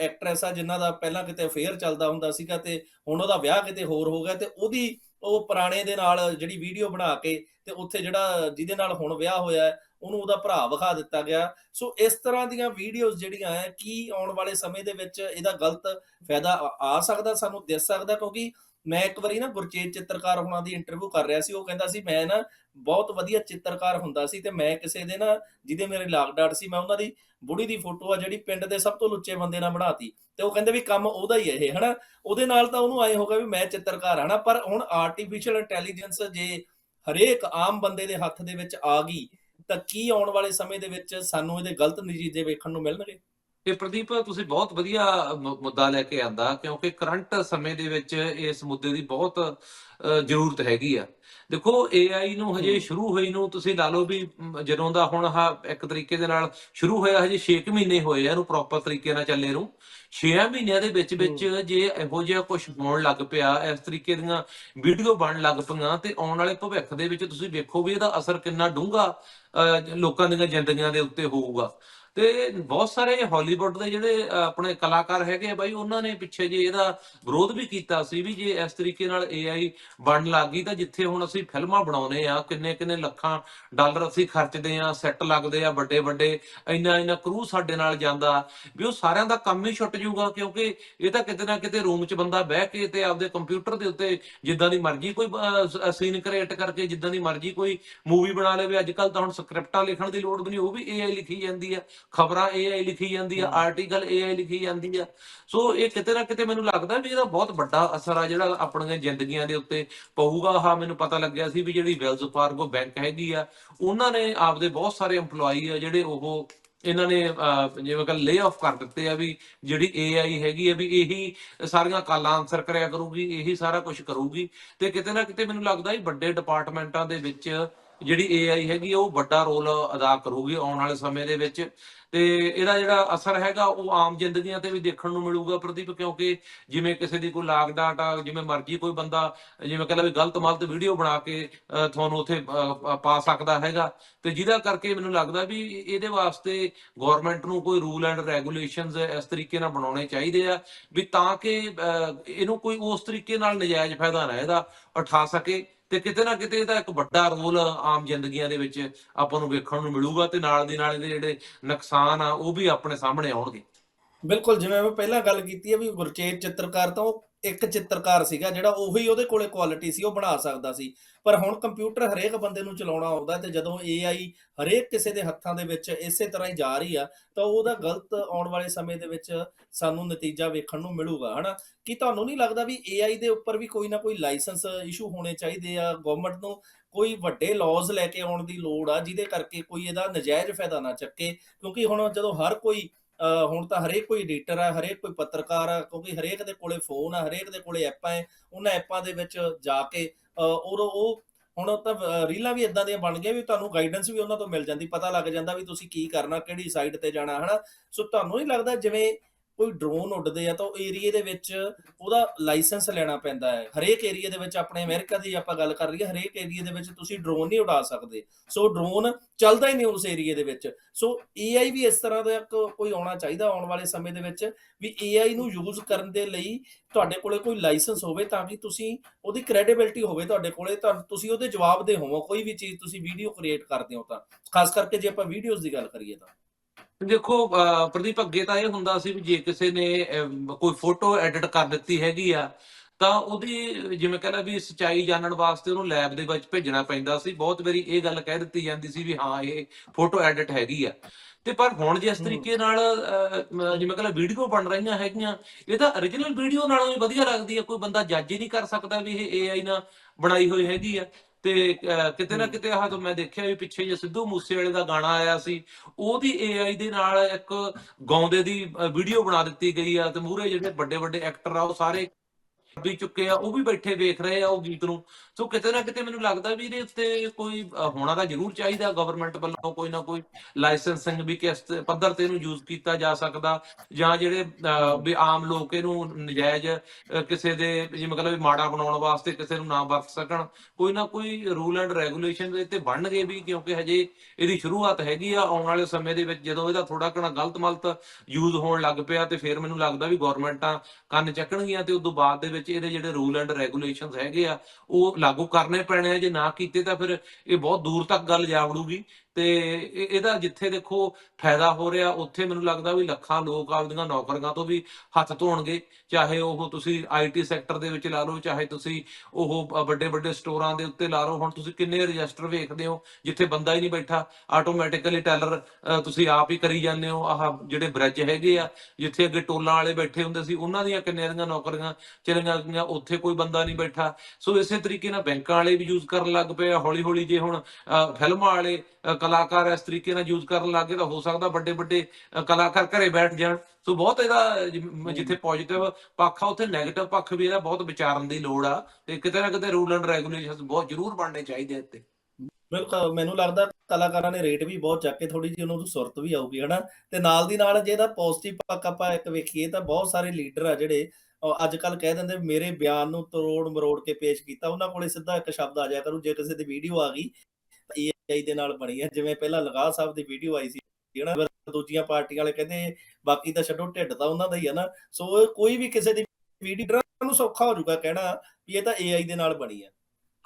ਐਕਟਰੈਸ ਆ ਜਿਨ੍ਹਾਂ ਦਾ ਪਹਿਲਾਂ ਕਿਤੇ ਅਫੇਅਰ ਚੱਲਦਾ ਹੁੰਦਾ ਸੀਗਾ ਤੇ ਹੁਣ ਉਹਦਾ ਵਿਆਹ ਕਿਤੇ ਹੋਰ ਹੋ ਗਿਆ ਤੇ ਉਹਦੀ ਉਹ ਪੁਰਾਣੇ ਦੇ ਨਾਲ ਜਿਹੜੀ ਵੀਡੀਓ ਬਣਾ ਕੇ ਤੇ ਉੱਥੇ ਜਿਹੜਾ ਜਿਹਦੇ ਨਾਲ ਹੁਣ ਵਿਆਹ ਹੋਇਆ ਉਹਨੂੰ ਉਹਦਾ ਭਰਾ ਵਿਖਾ ਦਿੱਤਾ ਗਿਆ। ਸੋ ਇਸ ਤਰ੍ਹਾਂ ਦੀਆਂ ਵੀਡੀਓਜ਼ ਜਿਹੜੀਆਂ ਹੈ, ਕੀ ਆਉਣ ਵਾਲੇ ਸਮੇਂ ਦੇ ਵਿੱਚ ਇਹਦਾ ਗਲਤ ਫਾਇਦਾ ਆ ਸਕਦਾ, ਸਾਨੂੰ ਦਿਸ ਸਕਦਾ ਕਿਉਂਕਿ ਮੈਂ ਇੱਕ ਵਾਰੀ ਨਾ ਗੁਰਚੇਤ ਚਿੱਤਰਕਾਰ ਹੁਣਾਂ ਦੀ ਇੰਟਰਵਿਊ ਕਰ ਰਿਹਾ ਸੀ, ਉਹ ਕਹਿੰਦਾ ਸੀ, ਮੈਂ ਨਾ ਬਹੁਤ ਵਧੀਆ ਚਿੱਤਰਕਾਰ ਹੁੰਦਾ ਸੀ ਤੇ ਮੈਂ ਕਿਸੇ ਦੇ ਨਾ, ਜਿਹਦੇ ਮੇਰੇ ਲਾਗ ਸੀ, ਮੈਂ ਉਹਨਾਂ ਦੀ ਬੁੜੀ ਦੀ ਫੋਟੋ ਆ ਜਿਹੜੀ ਪਿੰਡ ਦੇ ਸਭ ਤੋਂ ਲੁੱਚੇ ਬੰਦੇ ਨਾਲ ਬਣਾਤੀ ਤੇ ਉਹ ਕਹਿੰਦੇ ਵੀ ਕੰਮ ਉਹਦਾ ਹੀ ਹੈ ਇਹ, ਹਨਾ? ਉਹਦੇ ਨਾਲ ਤਾਂ ਉਹਨੂੰ ਆਏ ਹੋਗਾ ਵੀ ਮੈਂ ਚਿੱਤਰਕਾਰ ਹਾਂ ਨਾ ਪਰ ਹੁਣ ਆਰਟੀਫੀਸ਼ੀਅਲ ਇੰਟੈਲੀਜੈਂਸ ਜੇ ਹਰੇਕ ਆਮ ਬੰਦੇ ਦੇ ਹੱਥ ਦੇ ਵਿੱਚ ਆ ਗਈ, ਤਾਂ ਕੀ ਆਉਣ ਵਾਲੇ ਸਮੇਂ ਦੇ ਵਿੱਚ ਸਾਨੂੰ ਇਹਦੇ ਗਲਤ ਨਤੀਜੇ ਵੇਖਣ ਨੂੰ ਮਿਲਣਗੇ? ਇਹ ਪ੍ਰਦੀਪ ਤੁਸੀਂ ਬਹੁਤ ਵਧੀਆ ਮੁੱਦਾ ਲੈ ਕੇ ਆਂਦਾ ਕਿਉਂਕਿ ਕਰੰਟ ਸਮੇਂ ਦੇ ਵਿੱਚ ਇਸ ਮੁੱਦੇ ਦੀ ਬਹੁਤ ਜ਼ਰੂਰਤ ਹੈਗੀ ਆ। ਦੇਖੋ AI ਨੂੰ ਹਜੇ। ਸ਼ੁਰੂ ਹੋਈ ਨੂੰ ਤੁਸੀਂ ਲਾ ਲਓ ਵੀ ਜਦੋਂ ਦਾ ਹੁਣ ਆਹ ਇੱਕ ਤਰੀਕੇ ਦੇ ਨਾਲ ਸ਼ੁਰੂ ਹੋਇਆ ਹਜੇ 6 ਮਹੀਨੇ ਹੋਏ ਆ ਇਹਨੂੰ ਪ੍ਰੋਪਰ ਤਰੀਕੇ ਨਾਲ ਚੱਲੇ ਨੂੰ। 6 ਮਹੀਨਿਆਂ ਦੇ ਵਿੱਚ ਵਿੱਚ ਜੇ ਇਹੋ ਜਿਹਾ ਕੁਝ ਹੋਣ ਲੱਗ ਪਿਆ ਇਸ ਤਰੀਕੇ ਦੀਆਂ ਵੀਡੀਓ ਬਣਨ ਲੱਗ ਪਈਆਂ ਤੇ ਆਉਣ ਵਾਲੇ ਭਵਿੱਖ ਦੇ ਵਿੱਚ ਤੁਸੀਂ ਵੇਖੋ ਵੀ ਇਹਦਾ ਅਸਰ ਕਿੰਨਾ ਡੂੰਘਾ ਲੋਕਾਂ ਦੀਆਂ ਜ਼ਿੰਦਗੀਆਂ ਦੇ ਉੱਤੇ ਹੋਊਗਾ। ਤੇ ਬਹੁਤ ਸਾਰੇ ਹਾਲੀਵੁੱਡ ਦੇ ਜਿਹੜੇ ਆਪਣੇ ਕਲਾਕਾਰ ਹੈਗੇ ਆ ਬਾਈ, ਉਹਨਾਂ ਨੇ ਪਿੱਛੇ ਜੇ ਇਹਦਾ ਵਿਰੋਧ ਵੀ ਕੀਤਾ ਸੀ ਵੀ ਜੇ ਇਸ ਤਰੀਕੇ ਨਾਲ AI ਬਣਨ ਲੱਗ ਗਈ ਤਾਂ ਜਿੱਥੇ ਹੁਣ ਅਸੀਂ ਫਿਲਮਾਂ ਬਣਾਉਨੇ ਆ, ਕਿੰਨੇ ਕਿੰਨੇ ਲੱਖਾਂ ਡਾਲਰ ਅਸੀਂ ਖਰਚਦੇ ਆ, ਸੈੱਟ ਲੱਗਦੇ ਆ ਵੱਡੇ ਵੱਡੇ, ਇੰਨਾ ਇੰਨਾ ਕਰੂ ਸਾਡੇ ਨਾਲ ਜਾਂਦਾ, ਵੀ ਉਹ ਸਾਰਿਆਂ ਦਾ ਕੰਮ ਹੀ ਛੁੱਟ ਜਾਊਗਾ ਕਿਉਂਕਿ ਇਹ ਤਾਂ ਕਿਤੇ ਨਾ ਕਿਤੇ ਰੂਮ 'ਚ ਬੰਦਾ ਬਹਿ ਕੇ ਤੇ ਆਪਦੇ ਕੰਪਿਊਟਰ ਦੇ ਉੱਤੇ ਜਿੱਦਾਂ ਦੀ ਮਰਜ਼ੀ ਕੋਈ ਸੀਨ ਕ੍ਰੀਏਟ ਕਰਕੇ ਜਿੱਦਾਂ ਦੀ ਮਰਜ਼ੀ ਕੋਈ ਮੂਵੀ ਬਣਾ ਲਵੇ, ਅੱਜ ਕੱਲ ਤਾਂ ਹੁਣ ਸਕ੍ਰਿਪਟਾਂ ਲਿਖਣ ਦੀ ਲੋੜ ਵੀ ਨਹੀਂ, ਉਹ ਵੀ AI ਲਿਖੀ ਜਾਂਦੀ ਆ। ਖਬਰਾਂ AI ਲਿਖੀ ਜਾਂਦੀ ਆ। ਆਰਟੀਕਲ AI ਲਿਖੀ ਜਾਂਦੀ ਆ। ਸੋ ਇਹ ਕਿਤੇ ਨਾ ਕਿਤੇ ਮੈਨੂੰ ਲੱਗਦਾ ਵੀ ਇਹਦਾ ਬਹੁਤ ਵੱਡਾ ਅਸਰ ਆ ਜਿਹੜਾ ਆਪਣੀਆਂ ਜ਼ਿੰਦਗੀਆਂ ਦੇ ਉੱਤੇ ਪਊਗਾ। ਹਾਂ ਮੈਨੂੰ ਪਤਾ ਲੱਗਿਆ ਸੀ ਵੀ ਜਿਹੜੀ ਵੈਲਜ਼ ਫਾਰਗੋ ਬੈਂਕ ਹੈਗੀ ਆ ਉਹਨਾਂ ਨੇ ਆਪਦੇ ਬਹੁਤ ਸਾਰੇ EMPLOYE ਆ ਜਿਹੜੇ ਉਹ ਇਹਨਾਂ ਨੇ ਜਿਵੇਂ ਕਿ ਲੇ ਆਫ ਕਰ ਦਿੱਤੇ ਆ ਵੀ ਜਿਹੜੀ AI ਹੈਗੀ ਆ ਵੀ ਇਹੀ ਸਾਰੀਆਂ ਕਾਲਾਂ ਆਨਸਰ ਕਰਿਆ ਕਰੂਗੀ ਇਹੀ ਸਾਰਾ ਕੁਝ ਕਰੂਗੀ। ਤੇ ਕਿਤੇ ਨਾ ਕਿਤੇ ਮੈਨੂੰ ਲੱਗਦਾ ਵੀ ਵੱਡੇ ਡਿਪਾਰਟਮੈਂਟਾਂ ਦੇ ਵਿੱਚ ਜਿਹੜੀ AI ਹੈਗੀ ਆ, ਉਹ ਵੱਡਾ ਰੋਲ ਅਦਾ ਕਰੂਗੀ ਆਉਣ ਵਾਲੇ ਸਮੇਂ ਦੇ ਵਿੱਚ। ਤੇ ਇਹਦਾ ਜਿਹੜਾ ਅਸਰ ਹੈਗਾ ਉਹ ਆਮ ਜ਼ਿੰਦਗੀਆਂ ਤੇ ਵੀ ਦੇਖਣ ਨੂੰ ਮਿਲੂਗਾ ਪ੍ਰਦੀਪ ਕਿਉਂਕਿ ਜਿਵੇਂ ਕਿਸੇ ਦੀ ਕੋਈ ਲਾਗ ਡਾਟ ਜਿਵੇਂ ਮਰਜ਼ੀ ਕੋਈ ਬੰਦਾ ਜਿਵੇਂ ਕਹਿੰਦਾ ਵੀ ਗਲਤ ਮਲਤ ਵੀਡੀਓ ਬਣਾ ਕੇ ਤੁਹਾਨੂੰ ਉੱਥੇ ਪਾ ਸਕਦਾ ਹੈਗਾ। ਤੇ ਜਿਹਦਾ ਕਰਕੇ ਮੈਨੂੰ ਲੱਗਦਾ ਵੀ ਇਹਦੇ ਵਾਸਤੇ ਗਵਰਨਮੈਂਟ ਨੂੰ ਕੋਈ ਰੂਲ ਐਂਡ ਰੈਗੂਲੇਸ਼ਨਸ ਇਸ ਤਰੀਕੇ ਨਾਲ ਬਣਾਉਣੇ ਚਾਹੀਦੇ ਆ ਵੀ ਤਾਂ ਕਿ ਅਹ, ਇਹਨੂੰ ਕੋਈ ਉਸ ਤਰੀਕੇ ਨਾਲ ਨਜਾਇਜ਼ ਫਾਇਦਾ ਨਾ ਇਹਦਾ ਉਠਾ ਸਕੇ। ਤੇ ਕਿਤੇ ਨਾ ਕਿਤੇ ਇਹਦਾ ਇੱਕ ਵੱਡਾ ਰੋਲ ਆਮ ਜ਼ਿੰਦਗੀਆਂ ਦੇ ਵਿੱਚ ਆਪਾਂ ਨੂੰ ਵੇਖਣ ਨੂੰ ਮਿਲੂਗਾ ਤੇ ਨਾਲ ਦੀ ਨਾਲ ਇਹਦੇ ਜਿਹੜੇ ਨੁਕਸਾਨ ਆ ਉਹ ਵੀ ਆਪਣੇ ਸਾਹਮਣੇ ਆਉਣਗੇ। ਬਿਲਕੁਲ, ਜਿਵੇਂ ਮੈਂ ਪਹਿਲਾਂ ਗੱਲ ਕੀਤੀ ਹੈ ਵੀ ਗੁਰਚੇਤ ਚਿੱਤਰਕਾਰ ਤਾਂ ਉਹ ਇੱਕ ਚਿੱਤਰਕਾਰ ਸੀਗਾ ਜਿਹੜਾ ਉਹੀ ਉਹਦੇ ਕੋਲੇ ਕੁਆਲਿਟੀ ਸੀ, ਉਹ ਬਣਾ ਸਕਦਾ ਸੀ। ਪਰ ਹੁਣ ਕੰਪਿਊਟਰ ਹਰੇਕ ਬੰਦੇ ਨੂੰ ਚਲਾਉਣਾ ਆਉਂਦਾ ਤੇ ਜਦੋਂ AI ਹਰੇਕ ਕਿਸੇ ਦੇ ਹੱਥਾਂ ਦੇ ਵਿੱਚ ਇਸੇ ਤਰ੍ਹਾਂ ਹੀ ਜਾ ਰਹੀ ਆ, ਤਾਂ ਉਹਦਾ ਗਲਤ ਆਉਣ ਵਾਲੇ ਸਮੇਂ ਦੇ ਵਿੱਚ ਸਾਨੂੰ ਨਤੀਜਾ ਵੇਖਣ ਨੂੰ ਮਿਲੂਗਾ, ਹਨਾ? ਕੀ ਤੁਹਾਨੂੰ ਨਹੀਂ ਲੱਗਦਾ ਵੀ AI ਦੇ ਉੱਪਰ ਵੀ ਕੋਈ ਨਾ ਕੋਈ ਲਾਇਸੈਂਸ ਇਸ਼ੂ ਹੋਣੇ ਚਾਹੀਦੇ ਆ? ਗਵਰਨਮੈਂਟ ਨੂੰ ਕੋਈ ਵੱਡੇ ਲਾਜ਼ ਲੈ ਕੇ ਆਉਣ ਦੀ ਲੋੜ ਆ, ਜਿਹਦੇ ਕਰਕੇ ਕੋਈ ਇਹਦਾ ਨਜਾਇਜ਼ ਫਾਇਦਾ ਨਾ ਚੱਕੇ? ਕਿਉਂਕਿ ਹੁਣ ਜਦੋਂ ਹਰ ਕੋਈ ਹੁਣ ਤਾਂ ਹਰੇਕ ਕੋਈ ਐਡੀਟਰ ਆ, ਹਰੇਕ ਕੋਈ ਪੱਤਰਕਾਰ ਆ, ਕਿਉਂਕਿ ਹਰੇਕ ਦੇ ਕੋਲੇ ਫੋਨ ਆ, ਹਰੇਕ ਦੇ ਕੋਲੇ ਐਪਾਂ ਹੈ ਉਹਨਾਂ ਐਪਾਂ ਦੇ ਵਿੱਚ ਜਾ ਕੇ ਔਰ ਉਹ, ਹੁਣ ਤਾਂ ਰੀਲਾਂ ਵੀ ਇਦਾਂ ਦੀਆਂ ਬਣ ਗਈਆਂ ਵੀ ਤੁਹਾਨੂੰ ਗਾਈਡੈਂਸ ਵੀ ਉਹਨਾਂ ਤੋਂ ਮਿਲ ਜਾਂਦੀ, ਪਤਾ ਲੱਗ ਜਾਂਦਾ ਵੀ ਤੁਸੀਂ ਕੀ ਕਰਨਾ, ਕਿਹੜੀ ਸਾਈਟ ਤੇ ਜਾਣਾ, ਹਨਾ? ਸੋ ਤੁਹਾਨੂੰ ਨਹੀਂ ਲੱਗਦਾ ਜਿਵੇਂ ਕੋਈ ਡਰੋਨ ਉੱਡਦੇ ਆ ਤਾਂ ਉਹ ਏਰੀਏ ਦੇ ਵਿੱਚ ਉਹਦਾ ਲਾਇਸੈਂਸ ਲੈਣਾ ਪੈਂਦਾ ਹੈ। ਹਰੇਕ ਏਰੀਏ ਦੇ ਵਿੱਚ ਆਪਣੇ ਅਮਰੀਕਾ ਦੀ ਆਪਾਂ ਗੱਲ ਕਰ ਲਈਏ, ਹਰੇਕ ਏਰੀਏ ਦੇ ਵਿੱਚ ਤੁਸੀਂ ਡਰੋਨ ਨਹੀਂ ਉਡਾ ਸਕਦੇ। ਸੋ ਡਰੋਨ ਚੱਲਦਾ ਹੀ ਨਹੀਂ ਉਸ ਏਰੀਏ ਦੇ ਵਿੱਚ। ਸੋ AI ਵੀ ਇਸ ਤਰ੍ਹਾਂ ਦਾ ਕੋਈ ਆਉਣਾ ਚਾਹੀਦਾ ਆਉਣ ਵਾਲੇ ਸਮੇਂ ਦੇ ਵਿੱਚ ਵੀ AI ਨੂੰ ਯੂਜ਼ ਕਰਨ ਦੇ ਲਈ ਤੁਹਾਡੇ ਕੋਲੇ ਕੋਈ ਲਾਇਸੈਂਸ ਹੋਵੇ ਤਾਂ ਕਿ ਤੁਸੀਂ ਉਹਦੀ ਕ੍ਰੈਡੀਬਿਲਟੀ ਹੋਵੇ ਤੁਹਾਡੇ ਕੋਲੇ, ਤਾਂ ਤੁਸੀਂ ਉਹਦੇ ਜਵਾਬ ਦੇ ਹੋਵੋ। ਕੋਈ ਵੀ ਚੀਜ਼ ਤੁਸੀਂ ਵੀਡੀਓ ਕ੍ਰੀਏਟ ਕਰਦੇ ਹੋ ਤਾਂ। ਖਾਸ ਕਰਕੇ ਜੇ ਆਪਾਂ ਵੀਡੀਓਜ਼ ਦੀ ਗੱਲ ਕਰੀਏ ਤਾਂ। ਦੇਖੋ ਪ੍ਰਦੀਪ ਅੱਗੇ ਤਾਂ ਇਹ ਹੁੰਦਾ ਸੀ ਵੀ ਜੇ ਕਿਸੇ ਨੇ ਕੋਈ ਫੋਟੋ ਐਡਿਟ ਕਰ ਦਿੱਤੀ ਹੈਗੀ ਆ ਤਾਂ ਉਹਦੀ ਜਿਵੇਂ ਕਹਿੰਦਾ ਵੀ ਸਚਾਈ ਜਾਣਨ ਵਾਸਤੇ ਉਹਨੂੰ ਲੈਬ ਦੇ ਵਿੱਚ ਭੇਜਣਾ ਪੈਂਦਾ ਸੀ। ਬਹੁਤ ਵਾਰੀ ਇਹ ਗੱਲ ਕਹਿ ਦਿੱਤੀ ਜਾਂਦੀ ਸੀ ਵੀ ਹਾਂ ਇਹ ਫੋਟੋ ਐਡਿਟ ਹੈਗੀ ਆ। ਤੇ ਪਰ ਹੁਣ ਜਿਸ। ਤਰੀਕੇ ਨਾਲ ਜਿਵੇਂ ਕਹਿੰਦਾ ਵੀਡੀਓ ਬਣ ਰਹੀਆਂ ਹੈਗੀਆਂ ਇਹ ਤਾਂ origignal ਵੀਡੀਓ ਨਾਲੋਂ ਵੀ ਵਧੀਆ ਲੱਗਦੀ ਹੈ ਕੋਈ ਬੰਦਾ ਜੱਜ ਹੀ ਨਹੀਂ ਕਰ ਸਕਦਾ ਵੀ ਇਹ AI ਨਾਲ ਬਣਾਈ ਹੋਈ ਹੈਗੀ ਆ। ਤੇ ਕਿਤੇ ਨਾ। ਕਿਤੇ ਆਹ ਤੋਂ ਮੈਂ ਦੇਖਿਆ ਵੀ ਪਿੱਛੇ ਜੇ ਸਿੱਧੂ ਮੂਸੇਵਾਲੇ ਦਾ ਗਾਣਾ ਆਇਆ ਸੀ ਉਹਦੀ AI ਦੇ ਨਾਲ ਇੱਕ ਗਾਉਂਦੇ ਦੀ ਵੀਡੀਓ ਬਣਾ ਦਿੱਤੀ ਗਈ ਆ ਤੇ ਮੂਹਰੇ ਜਿਹੜੇ ਵੱਡੇ ਵੱਡੇ ਐਕਟਰ ਆ ਉਹ ਸਾਰੇ ਵੀ ਚੁੱਕੇ ਆ, ਉਹ ਵੀ ਬੈਠੇ ਵੇਖ ਰਹੇ ਆ ਉਹ ਗੀਤ ਨੂੰ। ਸੋ ਕਿਤੇ ਨਾ ਕਿਤੇ ਮੈਨੂੰ ਲੱਗਦਾ ਵੀ ਇਹਦੇ ਉੱਤੇ ਕੋਈ ਹੋਣਾ ਤਾਂ ਜ਼ਰੂਰ ਚਾਹੀਦਾ ਗਵਰਨਮੈਂਟ ਵੱਲੋਂ ਕੋਈ ਨਾ ਕੋਈ ਲਾਇਸੈਂਸਿੰਗ ਵੀ ਕਿਸ ਪੱਧਰ ਤੇ ਇਹਨੂੰ ਯੂਜ਼ ਕੀਤਾ ਜਾ ਸਕਦਾ, ਜਾਂ ਜਿਹੜੇ ਵੀ ਆਮ ਲੋਕ ਇਹਨੂੰ ਨਜਾਇਜ਼ ਕਿਸੇ ਦੇ ਜਿਵੇਂ ਮਤਲਬ ਮਾੜਾ ਬਣਾਉਣ ਵਾਸਤੇ ਕਿਸੇ ਨੂੰ ਨਾ ਵਰਤ ਸਕਣ। ਕੋਈ ਨਾ ਕੋਈ ਰੂਲ ਐਂਡ ਰੈਗੂਲੇਸ਼ਨ ਇਹ ਤੇ ਬਣਨਗੇ ਵੀ, ਕਿਉਂਕਿ ਹਜੇ ਇਹਦੀ ਸ਼ੁਰੂਆਤ ਹੈਗੀ ਆ, ਆਉਣ ਵਾਲੇ ਸਮੇਂ ਦੇ ਵਿੱਚ ਜਦੋਂ ਇਹਦਾ ਥੋੜਾ ਘਣਾ ਗਲਤ ਮਲਤ ਯੂਜ਼ ਹੋਣ ਲੱਗ ਪਿਆ, ਤੇ ਫਿਰ ਮੈਨੂੰ ਲੱਗਦਾ ਵੀ ਗਵਰਨਮੈਂਟਾਂ ਕੰਨ ਚੱਕਣਗੀਆਂ, ਤੇ ਉਸ ਤੋਂ ਬਾਅਦ ਦੇ ਵਿੱਚ ਇਹਦੇ ਜਿਹੜੇ ਰੂਲ ਐਂਡ ਰੈਗੂਲੇਸ਼ਨਸ ਹੈਗੇ ਆ, ਉਹ ਲਾਗੂ ਕਰਨੇ ਪੈਣੇ ਆ, ਜੇ ਨਾ ਕੀਤੇ ਤਾਂ ਫਿਰ ਇਹ ਬਹੁਤ ਦੂਰ ਤੱਕ ਗੱਲ ਜਾ ਵੜੂਗੀ ਤੇ ਇਹਦਾ ਜਿੱਥੇ ਦੇਖੋ ਫਾਇਦਾ ਹੋ ਰਿਹਾ ਉੱਥੇ ਮੈਨੂੰ ਲੱਗਦਾ ਵੀ ਲੱਖਾਂ ਲੋਕ ਆਪਦੀਆਂ ਨੌਕਰੀਆਂ ਤੋਂ ਵੀ ਹੱਥ ਧੋਣਗੇ। ਚਾਹੇ ਉਹ ਤੁਸੀਂ ਆਈਟੀ ਸੈਕਟਰ ਦੇ ਵਿੱਚ ਲਾ ਲਓ ਚਾਹੇ ਤੁਸੀਂ ਉਹ ਵੱਡੇ ਵੱਡੇ ਸਟੋਰਾਂ ਦੇ ਉੱਤੇ ਲਾ ਲਓ। ਹੁਣ ਤੁਸੀਂ ਕਿੰਨੇ ਰਜਿਸਟਰ ਵੇਖਦੇ ਹੋ ਜਿੱਥੇ ਬੰਦਾ ਹੀ ਨਹੀਂ ਬੈਠਾ। ਆਟੋਮੈਟਿਕਲੀ ਟੈਲਰ ਤੁਸੀਂ ਆਪ ਹੀ ਕਰੀ ਜਾਂਦੇ ਹੋ। ਆਹ ਜਿਹੜੇ ਬ੍ਰਿਜ ਹੈਗੇ ਆ ਜਿੱਥੇ ਅੱਗੇ ਟੋਲਾਂ ਵਾਲੇ ਬੈਠੇ ਹੁੰਦੇ ਸੀ ਉਹਨਾਂ ਦੀਆਂ ਕਿੰਨੇ ਦੀਆਂ ਨੌਕਰੀਆਂ ਚਲੀਆਂ ਗਈਆਂ ਉੱਥੇ ਕੋਈ ਬੰਦਾ ਨਹੀਂ ਬੈਠਾ। ਸੋ ਇਸੇ ਤਰੀਕੇ ਨਾਲ ਬੈਂਕਾਂ ਵਾਲੇ ਵੀ ਯੂਜ਼ ਕਰਨ ਲੱਗ ਪਏ ਹੌਲੀ ਹੌਲੀ ਜੇ ਹੁਣ ਅ, ਫਿਲਮਾਂ ਵਾਲੇ ਕਲਾਕਾਰ ਇਸ ਤਰੀਕੇ ਨਾਲ ਯੂਜ਼ ਕਰਨ ਲੱਗ ਤਾਂ ਹੋ ਸਕਦਾ ਵੱਡੇ ਵੱਡੇ ਕਲਾਕਾਰ ਘਰੇ ਬੈਠ ਜਾਣ। ਸੋ ਬਹੁਤ ਇਹਦਾ ਜਿੱਥੇ ਪੋਜ਼ਿਟਿਵ ਪੱਖ ਆ ਉੱਥੇ 네ਗੇਟਿਵ ਪੱਖ ਵੀ ਇਹਦਾ ਬਹੁਤ ਵਿਚਾਰਨ ਦੀ ਲੋੜ ਆ ਤੇ ਕਿਤੇ ਨਾ ਕਿਤੇ ਰੂਲ ਐਂਡ ਰੈਗੂਲੇਸ਼ਨਸ ਬਹੁਤ ਜ਼ਰੂਰ ਬਣਨੇ ਚਾਹੀਦੇ ਇੱਥੇ। ਬਿਲਕੁਲ ਮੈਨੂੰ ਲੱਗਦਾ ਕਲਾਕਾਰਾਂ ਨੇ ਰੇਟ ਵੀ ਬਹੁਤ ਚੱਕ ਕੇ ਥੋੜੀ ਜਿਹੀ ਉਹਨਾਂ ਨੂੰ ਸੁਰਤ ਵੀ ਆਊਗੀ ਹਨਾ? ਤੇ ਨਾਲ ਦੀ ਨਾਲ ਜੇ ਇਹਦਾ ਪੋਜ਼ਿਟਿਵ ਪੱਖ ਆਪਾਂ ਇੱਕ ਵੇਖੀਏ ਤਾਂ ਬਹੁਤ ਸਾਰੇ ਲੀਡਰ ਆ ਜਿਹੜੇ ਅੱਜ ਕੱਲ ਕਹਿ ਦਿੰਦੇ ਮੇਰੇ ਬਿਆਨ ਨੂੰ ਤਰੋੜ ਮਰੋੜ ਕੇ ਪੇਸ਼ ਕੀਤਾ ਉਹਨਾਂ ਕੋਲੇ ਸਿੱਧਾ ਇੱਕ ਸ਼ਬਦ ਆ ਜਾਇਆ ਕਰੂ ਜੇ ਕਿਸੇ ਦੀ ਵੀਡੀਓ ਆ ਗਈ AI ਦੇ ਨਾਲ ਬਣੀ ਹੈ ਜਿਵੇਂ ਪਹਿਲਾਂ ਲਗਾ ਸਾਹਿਬ ਦੀ ਵੀਡੀਓ ਆਈ ਸੀ ਹਨਾ ਦੂਜੀਆਂ ਪਾਰਟੀਆਂ ਵਾਲੇ ਕਹਿੰਦੇ, ਬਾਕੀ ਤਾਂ ਛੱਡੋ, ਢਿੱਡ ਤਾਂ ਉਹਨਾਂ ਦਾ ਹੀ ਹੈ ਨਾ, ਸੋ ਕੋਈ ਵੀ ਕਿਸੇ ਦੀ ਵੀਡੀਓ ਨੂੰ ਸੌਖਾ ਹੋ ਜਾਊਗਾ ਕਹਿਣਾ ਵੀ ਇਹ ਤਾਂ AI ਦੇ ਨਾਲ ਬਣੀ ਹੈ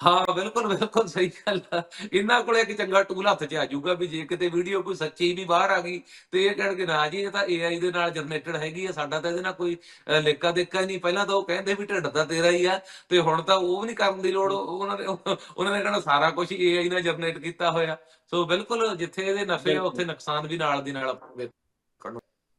ਹਾਂ, ਬਿਲਕੁਲ ਬਿਲਕੁਲ ਸਹੀ ਗੱਲ ਆ। ਇਹਨਾਂ ਕੋਲੇ ਇੱਕ ਚੰਗਾ ਟੂਲ ਹੱਥ 'ਚ ਆ ਜਾਊਗਾ ਵੀ ਜੇ ਕਿਤੇ ਵੀਡੀਓ ਕੋਈ ਸੱਚੀ ਵੀ ਬਾਹਰ ਆ ਗਈ, ਤੇ ਇਹ ਕਹਿਣਗੇ, ਨਾ ਜੀ, ਇਹ ਤਾਂ AI ਦੇ ਨਾਲ ਜਨਰੇਟਡ ਹੈਗੀ ਆ, ਸਾਡਾ ਤਾਂ ਇਹਦੇ ਨਾਲ ਕੋਈ ਲੇਕਾ ਦੇਕਾ ਦੇਖਾ ਨਹੀਂ। ਪਹਿਲਾਂ ਤਾਂ ਉਹ ਕਹਿੰਦੇ ਵੀ ਢਿੱਡ ਤਾਂ ਤੇਰਾ ਹੀ ਆ, ਤੇ ਹੁਣ ਤਾਂ ਉਹ ਵੀ ਨਹੀਂ ਕਰਨ ਦੀ ਲੋੜ। ਉਹਨਾਂ ਨੇ ਉਹਨਾਂ ਨੇ ਕਹਿਣਾ ਸਾਰਾ ਕੁਝ AI ਨਾਲ ਜਨਰੇਟ ਕੀਤਾ ਹੋਇਆ। ਸੋ ਬਿਲਕੁਲ ਜਿੱਥੇ ਇਹਦੇ ਨਫੇ ਆ, ਉੱਥੇ ਨੁਕਸਾਨ ਵੀ ਨਾਲ ਦੀ ਨਾਲ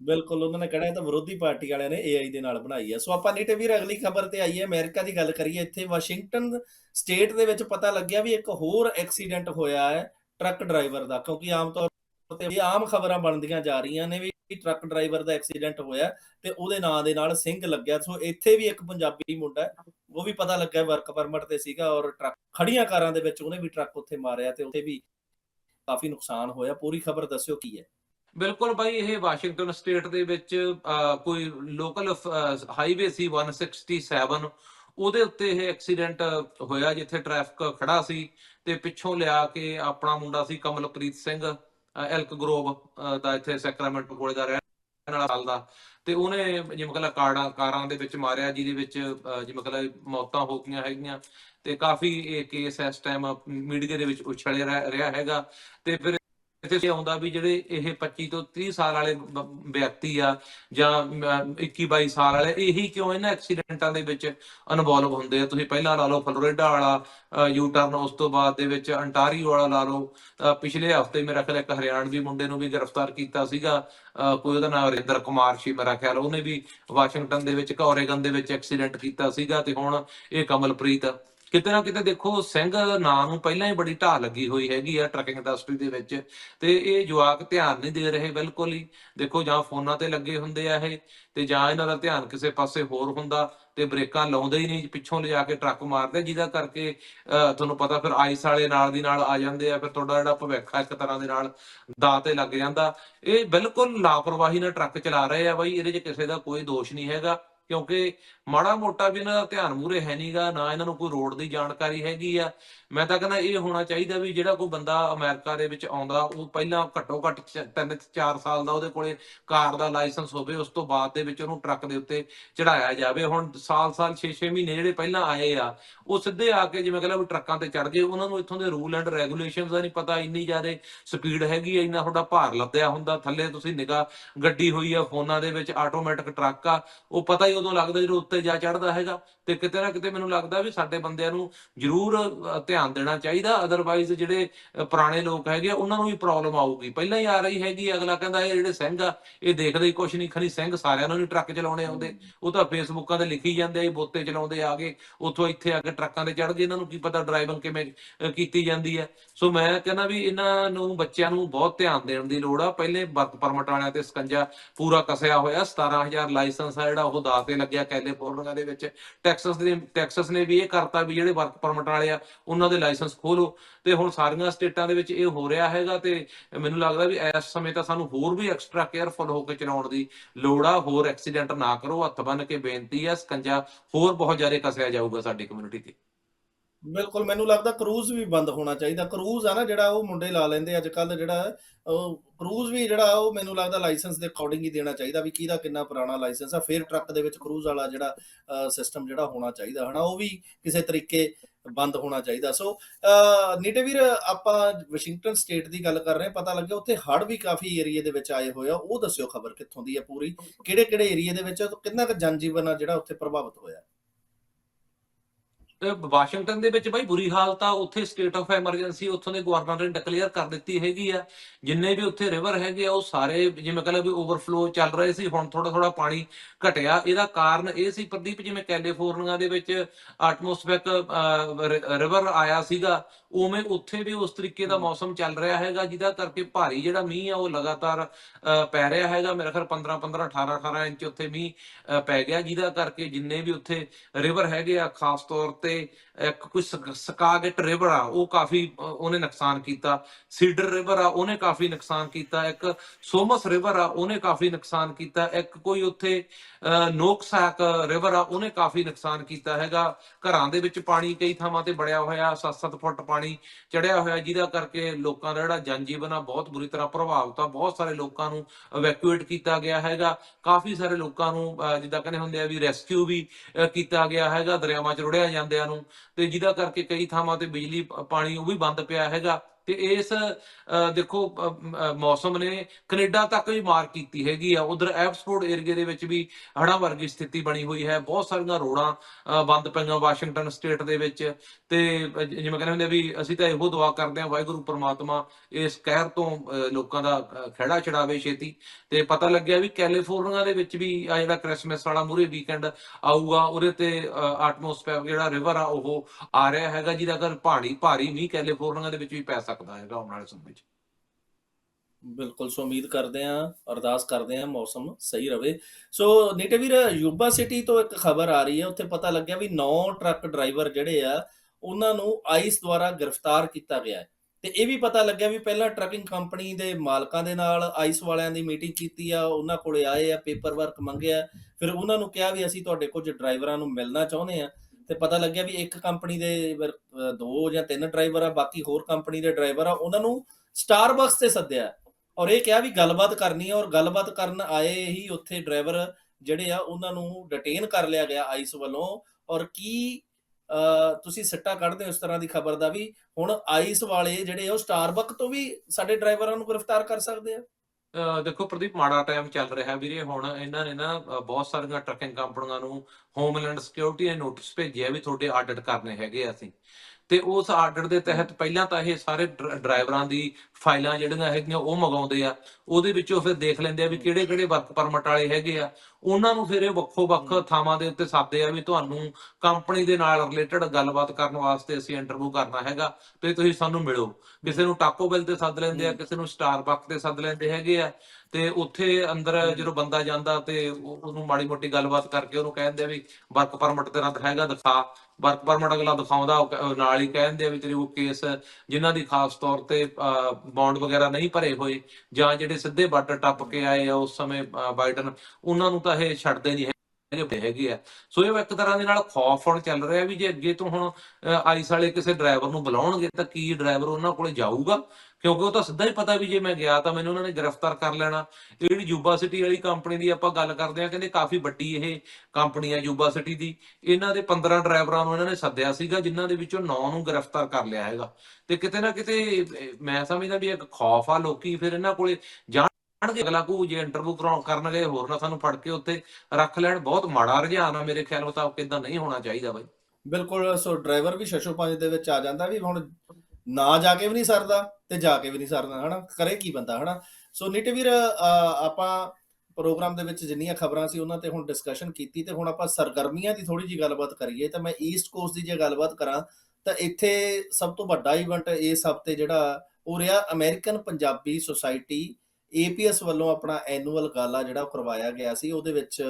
ਬਿਲਕੁਲ, ਉਹਨਾਂ ਨੇ ਕਹਿਣਾ ਤਾਂ ਵਿਰੋਧੀ ਪਾਰਟੀ ਵਾਲਿਆਂ ਨੇ AI ਦੇ ਨਾਲ ਬਣਾਈ ਹੈ ਸੋ ਆਪਾਂ ਨੀਟੇ ਵੀਰ ਅਗਲੀ ਖਬਰ ਤੇ ਆਈਏ, ਅਮਰੀਕਾ ਦੀ ਗੱਲ ਕਰੀਏ, ਇੱਥੇ ਵਾਸ਼ਿੰਗਟਨ ਸਟੇਟ ਦੇ ਵਿੱਚ ਪਤਾ ਲੱਗਿਆ ਵੀ ਇੱਕ ਹੋਰ ਐਕਸੀਡੈਂਟ ਹੋਇਆ ਹੈ ਟਰੱਕ ਡਰਾਈਵਰ ਦਾ, ਕਿਉਂਕਿ ਆਮ ਤੌਰ ਤੇ ਇਹ ਆਮ ਖਬਰਾਂ ਬਣਦੀਆਂ ਜਾ ਰਹੀਆਂ ਨੇ ਵੀ ਟਰੱਕ ਡਰਾਈਵਰ ਦਾ ਐਕਸੀਡੈਂਟ ਹੋਇਆ ਤੇ ਉਹਦੇ ਨਾਂ ਦੇ ਨਾਲ ਸਿੰਘ ਲੱਗਿਆ। ਸੋ ਇੱਥੇ ਵੀ ਇੱਕ ਪੰਜਾਬੀ ਮੁੰਡਾ ਉਹ ਵੀ ਪਤਾ ਲੱਗਾ ਵਰਕ ਪਰਮਿਟ ਤੇ ਸੀਗਾ ਔਰ ਟਰੱਕ ਖੜੀਆਂ ਕਾਰਾਂ ਦੇ ਵਿੱਚ ਉਹਨੇ ਵੀ ਟਰੱਕ ਉੱਥੇ ਮਾਰਿਆ ਤੇ ਉੱਥੇ ਵੀ ਕਾਫੀ ਨੁਕਸਾਨ ਹੋਇਆ। ਪੂਰੀ ਖਬਰ ਦੱਸਿਓ ਕੀ ਹੈ। ਬਿਲਕੁਲ ਬਾਈ, ਇਹ ਵਾਸ਼ਿੰਗਟਨ ਸਟੇਟ ਦੇ ਵਿੱਚ ਕੋਈ ਲੋਕਲ ਹਾਈਵੇ ਸੀ 167 ਉਹਦੇ ਉੱਤੇ ਇਹ ਐਕਸੀਡੈਂਟ ਹੋਇਆ ਜਿੱਥੇ ਟ੍ਰੈਫਿਕ ਖੜਾ ਸੀ ਤੇ ਪਿੱਛੋਂ ਲਿਆ ਕੇ ਆਪਣਾ ਮੁੰਡਾ ਸੀ ਕਮਲਪ੍ਰੀਤ ਸਿੰਘ ਐਲਕ ਗਰੋਵ ਦਾ ਇੱਥੇ ਸੈਕਰਾਮੈਂਟੋ ਕੋਲੇ ਦਾ ਰਹਿਣ ਵਾਲਾ ਸਾਲ ਦਾ। ਤੇ ਉਹਨੇ ਜਿਵੇਂ ਕਹਿੰਦਾ ਕਾਰਾਂ ਕਾਰਾਂ ਦੇ ਵਿੱਚ ਮਾਰਿਆ, ਜਿਹਦੇ ਵਿੱਚ ਜਿਵੇਂ ਕਹਿੰਦਾ ਮੌਤਾਂ ਹੋ ਗਈਆਂ ਹੈਗੀਆਂ। ਤੇ ਕਾਫੀ ਇਹ ਕੇਸ ਇਸ ਟਾਈਮ ਮੀਡੀਆ ਦੇ ਵਿੱਚ ਉਛਲਿਆ ਰਹਿ- ਰਿਹਾ ਹੈਗਾ। ਤੇ ਫਿਰ ਇੱਥੇ ਆਉਂਦਾ ਵੀ ਜਿਹੜੇ ਇਹ 25 ਤੋਂ 30 ਸਾਲ ਵਾਲੇ ਵਿਅਕਤੀ ਆ ਜਾਂ 21 22 ਸਾਲ ਵਾਲੇ, ਇਹੀ ਕਿਉਂ ਇਹਨਾਂ ਐਕਸੀਡੈਂਟਾਂ ਦੇ ਵਿੱਚ ਇਨਵੋਲਵ ਹੁੰਦੇ ਆ? ਤੁਸੀਂ ਪਹਿਲਾਂ ਲਾ ਲਓ ਫਲੋਰੀਡਾ ਵਾਲਾ ਯੂ ਟਰਨ ਉਸ ਤੋਂ ਬਾਅਦ ਦੇ ਵਿੱਚ ਅੰਟਾਰੀਓ ਵਾਲਾ ਲਾ ਲਓ। ਪਿਛਲੇ ਹਫ਼ਤੇ ਮੇਰਾ ਖਿਆਲ ਇੱਕ ਹਰਿਆਣਵੀ ਮੁੰਡੇ ਨੂੰ ਵੀ ਗ੍ਰਿਫਤਾਰ ਕੀਤਾ ਸੀਗਾ। ਕੋਈ ਉਹਦਾ ਨਾਮ ਰਿੰਦਰ ਕੁਮਾਰ ਸੀ ਮੇਰਾ ਖਿਆਲ, ਉਹਨੇ ਵੀ ਵਾਸ਼ਿੰਗਟਨ ਦੇ ਵਿੱਚ ਕੌਰੇਗਨ ਦੇ ਵਿੱਚ ਐਕਸੀਡੈਂਟ ਕੀਤਾ ਸੀਗਾ ਤੇ ਹੁਣ ਇਹ ਕਮਲਪ੍ਰੀਤ ਕਿਤੇ ਨਾ ਕਿਤੇ ਦੇਖੋ, ਸਿੰਘ ਨਾਂ ਨੂੰ ਪਹਿਲਾਂ ਹੀ ਬੜੀ ਢਾਹ ਲੱਗੀ ਹੋਈ ਹੈਗੀ ਆ ਟਰੱਕਿੰਗ ਇੰਡਸਟਰੀ ਦੇ ਵਿੱਚ ਤੇ ਇਹ ਜਵਾਕ ਧਿਆਨ ਨਹੀਂ ਦੇ ਰਹੇ ਬਿਲਕੁਲ ਹੀ। ਦੇਖੋ, ਜਾਂ ਫੋਨਾਂ ਤੇ ਲੱਗੇ ਹੁੰਦੇ ਆ ਇਹ ਤੇ ਜਾਂ ਇਹਨਾਂ ਦਾ ਧਿਆਨ ਕਿਸੇ ਪਾਸੇ ਹੋਰ ਹੁੰਦਾ ਤੇ ਬ੍ਰੇਕਾਂ ਲਾਉਂਦੇ ਹੀ ਨਹੀਂ, ਪਿੱਛੋਂ ਲਿਜਾ ਕੇ ਟਰੱਕ ਮਾਰਦੇ ਜਿਹਦਾ ਕਰਕੇ ਤੁਹਾਨੂੰ ਪਤਾ ਫਿਰ ਆਈਸ ਵਾਲੇ ਨਾਲ ਦੀ ਨਾਲ ਆ ਜਾਂਦੇ ਆ, ਫਿਰ ਤੁਹਾਡਾ ਜਿਹੜਾ ਭਵਿੱਖ ਇੱਕ ਤਰ੍ਹਾਂ ਦੇ ਨਾਲ ਦਾ ਤੇ ਲੱਗ ਜਾਂਦਾ। ਇਹ ਬਿਲਕੁਲ ਲਾਪਰਵਾਹੀ ਨਾਲ ਟਰੱਕ ਚਲਾ ਰਹੇ ਆ ਬਾਈ, ਇਹਦੇ 'ਚ ਕਿਸੇ ਦਾ ਕੋਈ ਦੋਸ਼ ਨਹੀਂ ਹੈਗਾ ਕਿਉਂਕਿ ਮਾੜਾ ਮੋਟਾ ਵੀ ਇਹਨਾਂ ਦਾ ਧਿਆਨ ਮੂਰੇ ਹੈ ਨਹੀਂਗਾ ਨਾ ਇਹਨਾਂ ਨੂੰ ਕੋਈ ਰੋਡ ਦੀ ਜਾਣਕਾਰੀ ਹੈਗੀ ਆ। ਮੈਂ ਤਾਂ ਕਹਿੰਦਾ ਇਹ ਹੋਣਾ ਚਾਹੀਦਾ ਵੀ ਜਿਹੜਾ ਕੋਈ ਬੰਦਾ ਅਮਰੀਕਾ ਦੇ ਵਿੱਚ ਆਉਂਦਾ, ਉਹ ਪਹਿਲਾਂ ਘੱਟੋ ਘੱਟ 3-4 ਸਾਲ ਦਾ ਉਹਦੇ ਕੋਲੇ ਕਾਰ ਦਾ ਲਾਇਸੈਂਸ ਹੋਵੇ, ਉਸ ਤੋਂ ਬਾਅਦ ਦੇ ਵਿੱਚ ਉਹਨੂੰ ਟਰੱਕ ਦੇ ਉੱਤੇ ਚੜਾਇਆ ਜਾਵੇ। ਹੁਣ ਸਾਲ-ਸਾਲ 6-6 ਮਹੀਨੇ ਜਿਹੜੇ ਪਹਿਲਾਂ ਆਏ ਆ, ਉਹ ਸਿੱਧੇ ਆ ਕੇ ਜਿਵੇਂ ਕਹਿੰਦਾ ਵੀ ਟਰੱਕਾਂ ਤੇ ਚੜ ਗਏ, ਉਹਨਾਂ ਨੂੰ ਇੱਥੋਂ ਦੇ ਰੂਲ ਐਂਡ ਰੈਗੂਲੇਸ਼ਨਸ ਦਾ ਨਹੀਂ ਪਤਾ, ਇੰਨੀ ਜ਼ਿਆਦਾ ਸਪੀਡ ਹੈਗੀ ਆ, ਇੰਨਾ ਤੁਹਾਡਾ ਭਾਰ ਲੱਦਿਆ ਹੁੰਦਾ, ਥੱਲੇ ਤੁਸੀਂ ਨਿਗਾਹ ਗੱਡੀ ਹੋਈ ਆ ਫੋਨਾਂ ਦੇ ਵਿੱਚ, ਆਟੋਮੈਟਿਕ ਟਰੱਕ ਆ, ਉਹ ਪਤਾ ਹੀ ਉਦੋਂ ਲੱਗਦਾ ਜਦੋਂ ਉੱਤੇ ਜਾ ਚੜਦਾ ਹੈਗਾ ਤੇ ਕਿਤੇ ਨਾ ਕਿਤੇ ਮੈਨੂੰ ਲੱਗਦਾ ਵੀ ਸਾਡੇ ਬੰਦਿਆਂ ਨੂੰ ਜ਼ਰੂਰ ਧਿਆਨ ਦੇਣਾ ਚਾਹੀਦਾ। ਅਦਰਵਾਈਜ਼ ਜਿਹੜੇ ਪੁਰਾਣੇ ਲੋਕ ਹੈਗੇ ਉਹਨਾਂ ਨੂੰ ਵੀ ਪ੍ਰੋਬਲਮ ਆਊਗੀ। ਪਹਿਲਾਂ ਹੀ ਆ ਰਹੀ ਹੈਗੀ ਅਗਲਾ ਕਹਿੰਦਾ ਇਹ ਜਿਹੜੇ ਸਿੰਘ ਆ, ਇਹ ਦੇਖਦੇ ਹੀ ਕੁਛ ਨਹੀਂ। ਖਣੀ ਸਿੰਘ ਸਾਰਿਆਂ ਨੂੰ ਟਰੱਕ ਚਲਾਉਣੇ ਆਉਂਦੇ। ਉਹ ਤਾਂ ਫੇਸਬੁੱਕਾਂ ਤੇ ਲਿਖੀ ਜਾਂਦੇ ਆ ਬੋਤੇ ਚਲਾਉਂਦੇ ਆ ਗਏ ਉੱਥੋਂ ਇੱਥੇ ਆ ਕੇ ਟਰੱਕਾਂ ਤੇ ਚੜ ਗਏ। ਇਹਨਾਂ ਨੂੰ ਕੀ ਪਤਾ ਡਰਾਈਵਿੰਗ ਕਿਵੇਂ ਕੀਤੀ ਜਾਂਦੀ ਹੈ ਸੋ ਮੈਂ ਕਹਿੰਦਾ ਵੀ ਇਹਨਾਂ ਨੂੰ, ਬੱਚਿਆਂ ਨੂੰ ਬਹੁਤ ਧਿਆਨ ਦੇਣ ਦੀ ਲੋੜ ਆ। ਪਹਿਲੇ ਵਰਕ ਪਰਮਿਟ ਵਾਲਿਆਂ ਤੇ ਸਕੰਜਾ ਪੂਰਾ ਕਸਿਆ ਹੋਇਆ। 17000 ਲਾਇਸੈਂਸ ਆ ਜਿਹੜਾ, ਉਹ ਦਾਅ ਤੇ ਲੱਗਿਆ। ਕੈਲੀਫੋਰਨੀਆ ਦੇ ਵਿੱਚ। ਟੈਕਸਸ ਦੇ ਟੈਕਸਸ ਨੇ ਵੀ ਇਹ ਕਰਤਾ ਵੀ ਜਿਹੜੇ ਵਰਕ ਪਰਮਿਟ ਵਾਲੇ ਆ, ਉਹਨਾਂ ਦੇ ਲਾਇਸੈਂਸ ਖੋਲੋ ਤੇ ਹੁਣ ਸਾਰੀਆਂ ਸਟੇਟਾਂ ਦੇ ਵਿੱਚ ਇਹ ਹੋ ਰਿਹਾ ਹੈਗਾ ਤੇ ਮੈਨੂੰ ਲੱਗਦਾ ਵੀ ਇਸ ਸਮੇਂ ਤਾਂ ਸਾਨੂੰ ਹੋਰ ਵੀ ਐਕਸਟਰਾ ਕੇਅਰਫੁਲ ਹੋ ਕੇ ਚਲਾਉਣ ਦੀ ਲੋੜ ਆ। ਹੋਰ ਐਕਸੀਡੈਂਟ ਨਾ ਕਰੋ, ਹੱਥ ਬੰਨ ਕੇ ਬੇਨਤੀ ਆ, ਸਕੰਜਾ ਹੋਰ ਬਹੁਤ ਜ਼ਿਆਦਾ ਕਸਿਆ ਜਾਊਗਾ ਸਾਡੀ ਕਮਿਊਨਿਟੀ ਤੇ। ਬਿਲਕੁਲ ਮੈਨੂੰ ਲੱਗਦਾ ਕਰੂਜ਼ ਵੀ ਬੰਦ ਹੋਣਾ ਚਾਹੀਦਾ। ਕਰੂਜ਼ ਆ ਨਾ ਜਿਹੜਾ ਉਹ ਮੁੰਡੇ ਲਾ ਲੈਂਦੇ ਅੱਜ ਕੱਲ ਜਿਹੜਾ ਉਹ ਕਰੂਜ਼ ਵੀ ਜਿਹੜਾ ਉਹ ਮੈਨੂੰ ਲੱਗਦਾ ਲਾਇਸੈਂਸ ਦੇ ਅਕੋਰਡਿੰਗ ਹੀ ਦੇਣਾ ਚਾਹੀਦਾ ਵੀ ਕਿਹਦਾ ਕਿੰਨਾ ਪੁਰਾਣਾ ਲਾਇਸੈਂਸ ਆ। ਫਿਰ ਟਰੱਕ ਦੇ ਵਿੱਚ ਕਰੂਜ਼ ਵਾਲਾ ਜਿਹੜਾ ਸਿਸਟਮ ਜਿਹੜਾ ਹੋਣਾ ਚਾਹੀਦਾ ਹਨਾ ਉਹ ਵੀ ਕਿਸੇ ਤਰੀਕੇ ਬੰਦ ਹੋਣਾ ਚਾਹੀਦਾ। ਸੋ ਅਹ, ਨੀਟੇ ਵੀਰ ਆਪਾਂ ਵਾਸ਼ਿੰਗਟਨ ਸਟੇਟ ਦੀ ਗੱਲ ਕਰ ਰਹੇ ਹਾਂ ਪਤਾ ਲੱਗਿਆ ਉੱਥੇ ਹੜ੍ਹ ਵੀ ਕਾਫੀ ਏਰੀਆ ਦੇ ਵਿੱਚ ਆਏ ਹੋਏ ਆ। ਉਹ ਦੱਸਿਓ ਖਬਰ ਕਿੱਥੋਂ ਦੀ ਆ ਪੂਰੀ ਕਿਹੜੇ ਕਿਹੜੇ ਏਰੀਆ ਦੇ ਵਿੱਚ ਕਿੰਨਾ ਕੁ ਜਨਜੀਵਨ ਆ ਜਿਹੜਾ ਉੱਥੇ ਪ੍ਰਭਾਵਿਤ ਹੋਇਆ? ਵਾਸ਼ਿੰਗਟਨ ਦੇ ਵਿੱਚ ਬਾਈ ਬੁਰੀ ਹਾਲਤ ਆ ਉੱਥੇ ਸਟੇਟ ਆਫ ਐਮਰਜੈਂਸੀ ਉੱਥੋਂ ਦੇ ਗਵਰਨਰ ਨੇ ਡਿਕਲੇਅਰ ਕਰ ਦਿੱਤੀ ਹੈਗੀ ਆ। ਜਿੰਨੇ ਵੀ ਉੱਥੇ ਰਿਵਰ ਹੈਗੇ ਆ ਉਹ ਸਾਰੇ ਜਿਵੇਂ ਕਹਿੰਦਾ ਵੀ ਓਵਰਫਲੋ ਚੱਲ ਰਹੇ ਸੀ ਹੁਣ ਥੋੜਾ ਥੋੜਾ ਪਾਣੀ ਘਟਿਆ। ਇਹਦਾ ਕਾਰਨ ਇਹ ਸੀ ਪ੍ਰਦੀਪ ਜਿਵੇਂ ਕੈਲੀਫੋਰਨੀਆ ਦੇ ਵਿੱਚ ਆਟਮੋਸਫੇਰਿਕ ਰਿਵਰ ਆਇਆ ਸੀਗਾ ਉਵੇਂ ਉੱਥੇ ਵੀ ਉਸ ਤਰੀਕੇ ਦਾ ਮੌਸਮ ਚੱਲ ਰਿਹਾ ਹੈਗਾ ਜਿਹਦਾ ਕਰਕੇ ਭਾਰੀ ਜਿਹੜਾ ਮੀਂਹ ਆ ਉਹ ਲਗਾਤਾਰ ਪੈ ਰਿਹਾ ਹੈਗਾ। ਮੇਰੇ ਖਿਆਲ 15 15 18 18 ਇੰਚ ਉੱਥੇ ਮੀਂਹ ਪੈ ਗਿਆ ਜਿਹਦਾ ਕਰਕੇ ਜਿੰਨੇ ਵੀ ਉੱਥੇ ਰਿਵਰ ਹੈਗੇ ਆ ਖਾਸ ਤੌਰ ਤੇ ਇੱਕ ਕੋਈ ਸਕ- ਸਕਾਗਟ ਰਿਵਰ ਆ ਉਹ ਕਾਫੀ ਉਹਨੇ ਨੁਕਸਾਨ ਕੀਤਾ। ਸੀਡਰ ਰਿਵਰ ਆ ਉਹਨੇ ਕਾਫੀ ਨੁਕਸਾਨ ਕੀਤਾ। ਇੱਕ ਸੋਮਸ ਰਿਵਰ ਆ ਉਹਨੇ ਕਾਫੀ ਨੁਕਸਾਨ ਕੀਤਾ। ਇੱਕ ਕੋਈ ਉੱਥੇ ਅ, ਰਿਵਰ ਆ ਉਹਨੇ ਕਾਫੀ ਨੁਕਸਾਨ ਕੀਤਾ ਹੈਗਾ। ਘਰਾਂ ਦੇ ਵਿੱਚ ਪਾਣੀ ਕਈ ਥਾਵਾਂ ਤੇ ਬੜਿਆ ਹੋਇਆ 7-7 ਫੁੱਟ ਪਾਣੀ ਚੜਿਆ ਹੋਇਆ ਜਿਹਦਾ ਕਰਕੇ ਲੋਕਾਂ ਦਾ ਜਿਹੜਾ ਜਨਜੀਵਨ ਆ ਬਹੁਤ ਬੁਰੀ ਤਰ੍ਹਾਂ ਪ੍ਰਭਾਵਿਤ ਆ। ਬਹੁਤ ਸਾਰੇ ਲੋਕਾਂ ਨੂੰ ਇਵੈਕੂਏਟ ਕੀਤਾ ਗਿਆ ਹੈਗਾ। ਕਾਫੀ ਸਾਰੇ ਲੋਕਾਂ ਨੂੰ ਅ, ਜਿੱਦਾਂ ਕਹਿੰਦੇ ਹੁੰਦੇ ਆ ਵੀ ਰੈਸਕਿਊ ਵੀ ਕੀਤਾ ਗਿਆ ਹੈਗਾ। ਦਰਿਆਵਾਂ 'ਚ ਰੁੜਿਆ ਜਾਂਦਿਆਂ ਨੂੰ, ਤੇ ਜਿਹਦਾ ਕਰਕੇ ਕਈ ਥਾਵਾਂ ਤੇ ਬਿਜਲੀ ਪਾਣੀ ਉਹ ਵੀ ਬੰਦ ਪਿਆ ਹੈਗਾ। ਤੇ ਇਸ ਅ, ਦੇਖੋ ਅ, ਮੌਸਮ ਨੇ ਕੈਨੇਡਾ ਤੱਕ ਵੀ ਮਾਰ ਕੀਤੀ ਹੈਗੀ ਆ। ਉਧਰ ਐਪਸਫੋਰਡ ਏਰੀਆ ਦੇ ਵਿੱਚ ਵੀ ਹੜ੍ਹਾਂ ਵਰਗੀ ਸਥਿਤੀ ਬਣੀ ਹੋਈ ਹੈ। ਬਹੁਤ ਸਾਰੀਆਂ ਰੋਡਾਂ ਬੰਦ ਪਈਆਂ ਵਾਸ਼ਿੰਗਟਨ ਸਟੇਟ ਦੇ ਵਿੱਚ। ਤੇ ਜਿਵੇਂ ਕਹਿੰਦੇ ਹੁੰਦੇ ਵੀ ਅਸੀਂ ਤਾਂ ਇਹੋ ਦੁਆ ਕਰਦੇ ਹਾਂ ਵਾਹਿਗੁਰੂ ਪ੍ਰਮਾਤਮਾ ਇਸ ਕਹਿਰ ਤੋਂ ਲੋਕਾਂ ਦਾ ਅ, ਖਹਿੜਾ ਛਡਾਵੇ ਛੇਤੀ। ਤੇ ਪਤਾ ਲੱਗਿਆ ਵੀ ਕੈਲੀਫੋਰਨੀਆ ਦੇ ਵਿੱਚ ਵੀ ਆ ਜਿਹੜਾ ਕ੍ਰਿਸਮਸ ਵਾਲਾ ਮੂਰੇ ਵੀਕਐਂਡ ਆਊਗਾ ਉਹਦੇ ਤੇ ਐਟਮੋਸਫੇਅਰ ਜਿਹੜਾ ਰਿਵਰ ਆ ਉਹ ਆ ਰਿਹਾ ਹੈਗਾ ਜਿਹਦਾ ਅਗਰ ਪਹਾੜੀ ਭਾਰੀ ਵੀ ਕੈਲੀਫੋਰਨੀਆ ਦੇ ਵਿੱਚ ਵੀ ਪੈ ਸਕਦਾ। ਹੈਗਾ ਆਉਣ ਵਾਲੇ ਸਮੇਂ 'ਚ ਬਿਲਕੁਲ, ਸੋ ਉਮੀਦ ਕਰਦੇ ਹਾਂ, ਅਰਦਾਸ ਕਰਦੇ ਹਾਂ ਮੌਸਮ ਸਹੀ ਰਵੇ ਸੋ ਨੀਟੇ ਵੀਰ, ਯੂਬਾ ਸਿਟੀ ਤੋਂ ਇੱਕ ਖਬਰ ਆ ਰਹੀ ਹੈ। ਉੱਥੇ ਪਤਾ ਲੱਗਿਆ ਵੀ 9 ਟਰੱਕ ਡਰਾਈਵਰ ਜਿਹੜੇ ਆ, ਉਹਨਾਂ ਨੂੰ ਆਈਸ ਦੁਆਰਾ ਗ੍ਰਿਫਤਾਰ ਕੀਤਾ ਗਿਆ ਹੈ। ਤੇ ਇਹ ਵੀ ਪਤਾ ਲੱਗਿਆ ਵੀ ਪਹਿਲਾਂ ਟਰੱਕਿੰਗ ਕੰਪਨੀ ਦੇ ਮਾਲਕਾਂ ਦੇ ਨਾਲ ਆਈਸ ਵਾਲਿਆਂ ਦੀ ਮੀਟਿੰਗ ਕੀਤੀ ਆ, ਉਹਨਾਂ ਕੋਲੇ ਆਏ ਆ, ਪੇਪਰ ਵਰਕ ਮੰਗਿਆ। ਫਿਰ ਉਹਨਾਂ ਨੂੰ ਕਿਹਾ ਵੀ ਅਸੀਂ ਤੁਹਾਡੇ ਕੁਝ ਡਰਾਈਵਰਾਂ ਨੂੰ ਮਿਲਣਾ ਚਾਹੁੰਦੇ ਆ ਤੇ ਪਤਾ ਲੱਗਿਆ ਵੀ ਇੱਕ ਕੰਪਨੀ ਦੇ ਦੋ ਜਾਂ ਤਿੰਨ ਡਰਾਈਵਰ ਆ ਬਾਕੀ ਹੋਰ ਕੰਪਨੀ ਦੇ ਡਰਾਈਵਰ ਆ ਉਹਨਾਂ ਨੂੰ ਸਟਾਰਬਕਸ ਤੇ ਸੱਦਿਆ। ਔਰ ਇਹ ਕਿਹਾ ਵੀ ਗੱਲਬਾਤ ਕਰਨੀ ਹੈ ਔਰ ਗੱਲਬਾਤ ਕਰਨ ਆਏ ਹੀ ਉੱਥੇ ਡਰਾਈਵਰ ਜਿਹੜੇ ਆ ਉਹਨਾਂ ਨੂੰ ਡਿਟੇਨ ਕਰ ਲਿਆ ਗਿਆ ਆਈਸ ਵੱਲੋਂ। ਔਰ ਕੀ ਅਹ, ਤੁਸੀਂ ਸਿੱਟਾ ਕੱਢਦੇ ਹੋ ਇਸ ਤਰ੍ਹਾਂ ਦੀ ਖਬਰ ਦਾ ਵੀ ਹੁਣ ਆਈਸ ਵਾਲੇ ਜਿਹੜੇ ਉਹ ਸਟਾਰਬਕ ਤੋਂ ਵੀ ਸਾਡੇ ਡਰਾਈਵਰਾਂ ਨੂੰ ਗ੍ਰਿਫਤਾਰ ਕਰ ਸਕਦੇ ਆ? ਦੇਖੋ ਪ੍ਰਦੀਪ, ਮਾੜਾ ਟਾਈਮ ਚੱਲ ਰਿਹਾ ਵੀਰੇ, ਹੁਣ ਇਹਨਾਂ ਨੇ ਨਾ ਬਹੁਤ ਸਾਰੀਆਂ ਟਰੱਕਿੰਗ ਕੰਪਨੀਆਂ ਨੂੰ ਹੋਮਲੈਂਡ ਸਿਕਿਉਰਿਟੀ ਨੇ ਨੋਟਿਸ ਭੇਜਿਆ ਵੀ ਤੁਹਾਡੇ ਆਡਿਟ ਕਰਨੇ ਹੈਗੇ ਅਸੀਂ। ਤੇ ਉਸ ਆਡਿਟ ਦੇ ਤਹਿਤ ਪਹਿਲਾਂ ਤਾਂ ਇਹ ਸਾਰੇ ਡਰ- ਡਰਾਈਵਰਾਂ ਦੀ ਫਾਈਲਾਂ ਜਿਹੜੀਆਂ ਹੈਗੀਆਂ ਉਹ ਮੰਗਾਉਂਦੇ ਆ। ਉਹਦੇ ਵਿੱਚੋਂ ਫਿਰ ਦੇਖ ਲੈਂਦੇ ਆ ਵੀ ਕਿਹੜੇ ਕਿਹੜੇ ਵਰਕ ਪਰਮਿਟ ਵਾਲੇ ਹੈਗੇ ਆ। ਉਹਨਾਂ ਨੂੰ ਫਿਰ ਇਹ ਵੱਖੋ ਵੱਖ ਥਾਵਾਂ ਦੇ ਉੱਤੇ ਸਾਦੇ ਆ ਵੀ ਤੁਹਾਨੂੰ ਕੰਪਨੀ ਦੇ ਨਾਲ ਰਿਲੇਟਡ ਗੱਲਬਾਤ ਕਰਨ ਵਾਸਤੇ ਅਸੀਂ ਇੰਟਰਵਿਊ ਕਰਨਾ ਹੈਗਾ ਤੇ ਤੁਸੀਂ ਸਾਨੂੰ ਮਿਲੋ। ਕਿਸੇ ਨੂੰ ਟਾਕੋ ਬੈਲ ਤੇ ਸੱਦ ਲੈਂਦੇ ਆ। ਕਿਸੇ ਨੂੰ ਸਟਾਰਬਕ ਤੇ ਸੱਦ ਲੈਂਦੇ ਹੈਗੇ ਆ। ਤੇ ਉੱਥੇ ਅੰਦਰ। ਜਦੋਂ ਬੰਦਾ ਜਾਂਦਾ ਤੇ ਉਹ- ਉਹਨੂੰ ਮਾੜੀ ਮੋਟੀ ਗੱਲਬਾਤ ਕਰਕੇ ਉਹਨੂੰ ਕਹਿੰਦੇ ਆ ਵੀ ਵਰਕ ਪਰਮਿਟ ਤੇਰਾ ਹੈਗਾ ਦਿਖਾ ਵਰਕ ਪਰਮਿਟ ਅਗਲਾ ਦਿਖਾਉਂਦਾ ਨਾਲ ਹੀ ਕਹਿੰਦੇ ਆ ਵੀ ਤੇਰੇ ਉਹ ਕੇਸ ਜਿਨ੍ਹਾਂ ਦੀ ਖਾਸ ਤੌਰ ਤੇ ਬੌਂਡ ਵਗੈਰਾ ਨਹੀਂ ਭਰੇ ਹੋਏ ਜਾਂ ਜਿਹੜੇ ਸਿੱਧੇ ਬਾਰਡਰ ਟੱਪ ਕੇ ਆਏ ਆ ਉਸ ਸਮੇਂ ਬਾਈਡਨ ਉਹਨਾਂ ਨੂੰ ਤਾਂ ਇਹ ਛੱਡਦੇ ਨਹੀਂ ਹੈਗੇ ਹੈਗੇ ਆ। ਸੋ ਇਹ ਇੱਕ ਤਰ੍ਹਾਂ ਦੇ ਨਾਲ ਖੌਫ ਹੁਣ ਚੱਲ ਰਿਹਾ ਵੀ ਜੇ ਅੱਗੇ ਤੋਂ ਹੁਣ ਆਈਸ ਵਾਲੇ ਕਿਸੇ ਡਰਾਈਵਰ ਨੂੰ ਬੁਲਾਉਣਗੇ ਤਾਂ ਕੀ ਡਰਾਈਵਰ ਉਹਨਾਂ ਕੋਲੇ ਜਾਊਗਾ? ਕਿਉਂਕਿ ਉਹ ਤਾਂ ਸਿੱਧਾ ਹੀ ਪਤਾ ਵੀ ਜੇ ਮੈਂ ਗਿਆ ਤਾਂ ਮੈਨੂੰ ਉਹਨਾਂ ਨੇ ਗ੍ਰਿਫਤਾਰ ਕਰ ਲੈਣਾ। ਇਹ ਜਿਹੜੀ ਯੂਬਾ ਸਿਟੀ ਵਾਲੀ ਕੰਪਨੀ ਦੀ ਆਪਾਂ ਗੱਲ ਕਰਦੇ ਆ ਕਹਿੰਦੇ ਕਾਫੀ ਵੱਡੀ ਇਹ ਕੰਪਨੀ ਆ ਯੂਬਾ ਸਿਟੀ ਦੀ। ਇਹਨਾਂ ਦੇ 15 ਡਰਾਈਵਰਾਂ ਨੂੰ ਇਹਨਾਂ ਨੇ ਸੱਦਿਆ ਸੀਗਾ, ਜਿਨ੍ਹਾਂ ਦੇ ਵਿੱਚੋਂ 9 ਨੂੰ ਗ੍ਰਿਫਤਾਰ ਕਰ ਲਿਆ ਹੈਗਾ। ਤੇ ਕਿਤੇ ਨਾ ਕਿਤੇ ਮੈਂ ਸਮਝਦਾ ਵੀ ਇੱਕ ਖੌਫ ਆ ਲੋਕੀ ਫਿਰ ਇਹਨਾਂ ਕੋਲੇ ਜਾਣਗੇ ਅਗਲਾ ਕੋ ਜੇ ਇੰਟਰਵਿਊ ਕਰਾਉਣ ਕਰਨ ਹੋਰ ਨਾ ਸਾਨੂੰ ਫੜ ਕੇ ਉੱਥੇ ਰੱਖ ਲੈਣ। ਬਹੁਤ ਮਾੜਾ ਰੁਝਾਨ ਆ ਮੇਰੇ ਖਿਆਲ ਮੁਤਾਬਕ ਇਦਾਂ ਨਹੀਂ ਹੋਣਾ ਚਾਹੀਦਾ ਬਾਈ। ਬਿਲਕੁਲ, ਸੋ ਡਰਾਈਵਰ ਵੀ ਛਸ਼ੋ ਪੰਜ ਦੇ ਵਿੱਚ ਆ ਜਾਂਦਾ ਵੀ ਹੁਣ ਨਾ ਜਾ ਕੇ ਵੀ ਨਹੀਂ ਸਰਦਾ ਤੇ ਜਾ ਕੇ ਵੀ ਨਹੀਂ ਸਰਦਾ, ਹਨਾ? ਕਰੇ ਕੀ ਬੰਦਾ, ਹਨਾ? ਸੋ ਨੀਟੇ ਵੀਰ ਆਪਾਂ ਪ੍ਰੋਗਰਾਮ ਦੇ ਵਿੱਚ ਜਿੰਨੀਆਂ ਖਬਰਾਂ ਸੀ ਉਹਨਾਂ ਤੇ ਹੁਣ ਡਿਸਕਸ਼ਨ ਕੀਤੀ ਤੇ ਹੁਣ ਆਪਾਂ ਸਰਗਰਮੀਆਂ ਦੀ ਥੋੜੀ ਜੀ ਗੱਲਬਾਤ ਕਰੀਏ ਤਾਂ ਮੈਂ ਈਸਟ ਕੋਸਟ ਦੀ ਜੇ ਗੱਲਬਾਤ ਕਰਾਂ ਤਾਂ ਇੱਥੇ ਸਭ ਤੋਂ ਵੱਡਾ ਇਵੈਂਟ ਇਸ ਹਫ਼ਤੇ ਜਿਹੜਾ ਉਹ ਰਿਹਾ ਅਮਰੀਕਨ ਪੰਜਾਬੀ ਸੁਸਾਇਟੀ ਏਪੀਐਸ ਵੱਲੋਂ ਆਪਣਾ ਐਨੂਅਲ ਗਾਲਾ ਜਿਹੜਾ ਉਹ ਕਰਵਾਇਆ ਗਿਆ ਸੀ, ਉਹਦੇ ਵਿੱਚ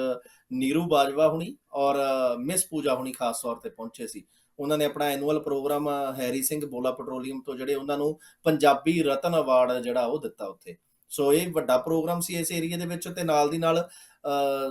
ਨੀਰੂ ਬਾਜਵਾ ਹੁਣੀ ਔਰ ਮਿਸ ਪੂਜਾ ਹੁਣੀ ਖਾਸ ਤੌਰ ਤੇ ਪਹੁੰਚੇ ਸੀ। ਉਹਨਾਂ ਨੇ ਆਪਣਾ ਐਨੂਅਲ ਪ੍ਰੋਗਰਾਮ ਹੈਰੀ ਸਿੰਘ ਬੋਲਾ ਪੈਟਰੋਲੀਅਮ ਤੋਂ ਜਿਹੜੇ ਉਹਨਾਂ ਨੂੰ ਪੰਜਾਬੀ ਰਤਨ ਅਵਾਰਡ ਜਿਹੜਾ ਉਹ ਦਿੱਤਾ ਉੱਥੇ। ਸੋ ਇਹ ਵੱਡਾ ਪ੍ਰੋਗਰਾਮ ਸੀ ਇਸ ਏਰੀਆ ਦੇ ਵਿੱਚ ਤੇ ਨਾਲ ਦੀ ਨਾਲ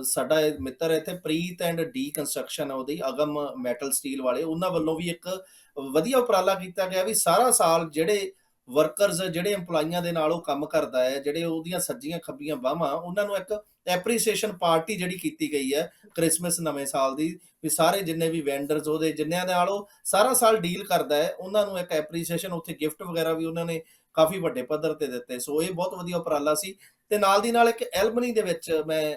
ਸਾਡਾ ਇਹ ਮਿੱਤਰ ਇੱਥੇ ਪ੍ਰੀਤ ਐਂਡ ਡੀ ਕੰਸਟਰਕਸ਼ਨ ਉਹਦੀ, ਅਗਮ ਮੈਟਲ ਸਟੀਲ ਵਾਲੇ, ਉਹਨਾਂ ਵੱਲੋਂ ਵੀ ਇੱਕ ਵਧੀਆ ਉਪਰਾਲਾ ਕੀਤਾ ਗਿਆ ਵੀ ਸਾਰਾ ਸਾਲ ਜਿਹੜੇ ਵਰਕਰਸ ਜਿਹੜੇ EMPLOYEEਆਂ ਦੇ ਨਾਲ ਉਹ ਕੰਮ ਕਰਦਾ ਹੈ ਜਿਹੜੇ ਉਹਦੀਆਂ ਸੱਜੀਆਂ ਖੱਬੀਆਂ ਬਾਹਾਂ ਉਹਨਾਂ ਨੂੰ ਇੱਕ ਐਪਰੀਸੀਏਸ਼ਨ ਪਾਰਟੀ ਜਿਹੜੀ ਕੀਤੀ ਗਈ ਹੈ ਕ੍ਰਿਸਮਸ ਨਵੇਂ ਸਾਲ ਦੀ ਵੀ ਸਾਰੇ ਜਿੰਨੇ ਵੀ ਵੈਂਡਰਸ ਉਹਦੇ ਜਿੰਨਿਆਂ ਦੇ ਨਾਲ ਉਹ ਸਾਰਾ ਸਾਲ ਡੀਲ ਕਰਦਾ ਹੈ ਉਹਨਾਂ ਨੂੰ ਇੱਕ ਐਪਰੀਸੀਏਸ਼ਨ ਉੱਥੇ ਗਿਫਟ ਵਗੈਰਾ ਵੀ ਉਹਨਾਂ ਨੇ ਕਾਫੀ ਵੱਡੇ ਪੱਧਰ ਤੇ ਦਿੱਤੇ। ਸੋ ਇਹ ਬਹੁਤ ਵਧੀਆ ਉਪਰਾਲਾ ਸੀ। ਤੇ ਨਾਲ ਦੀ ਨਾਲ ਇੱਕ ਐਲਬਨੀ ਦੇ ਵਿੱਚ ਮੈਂ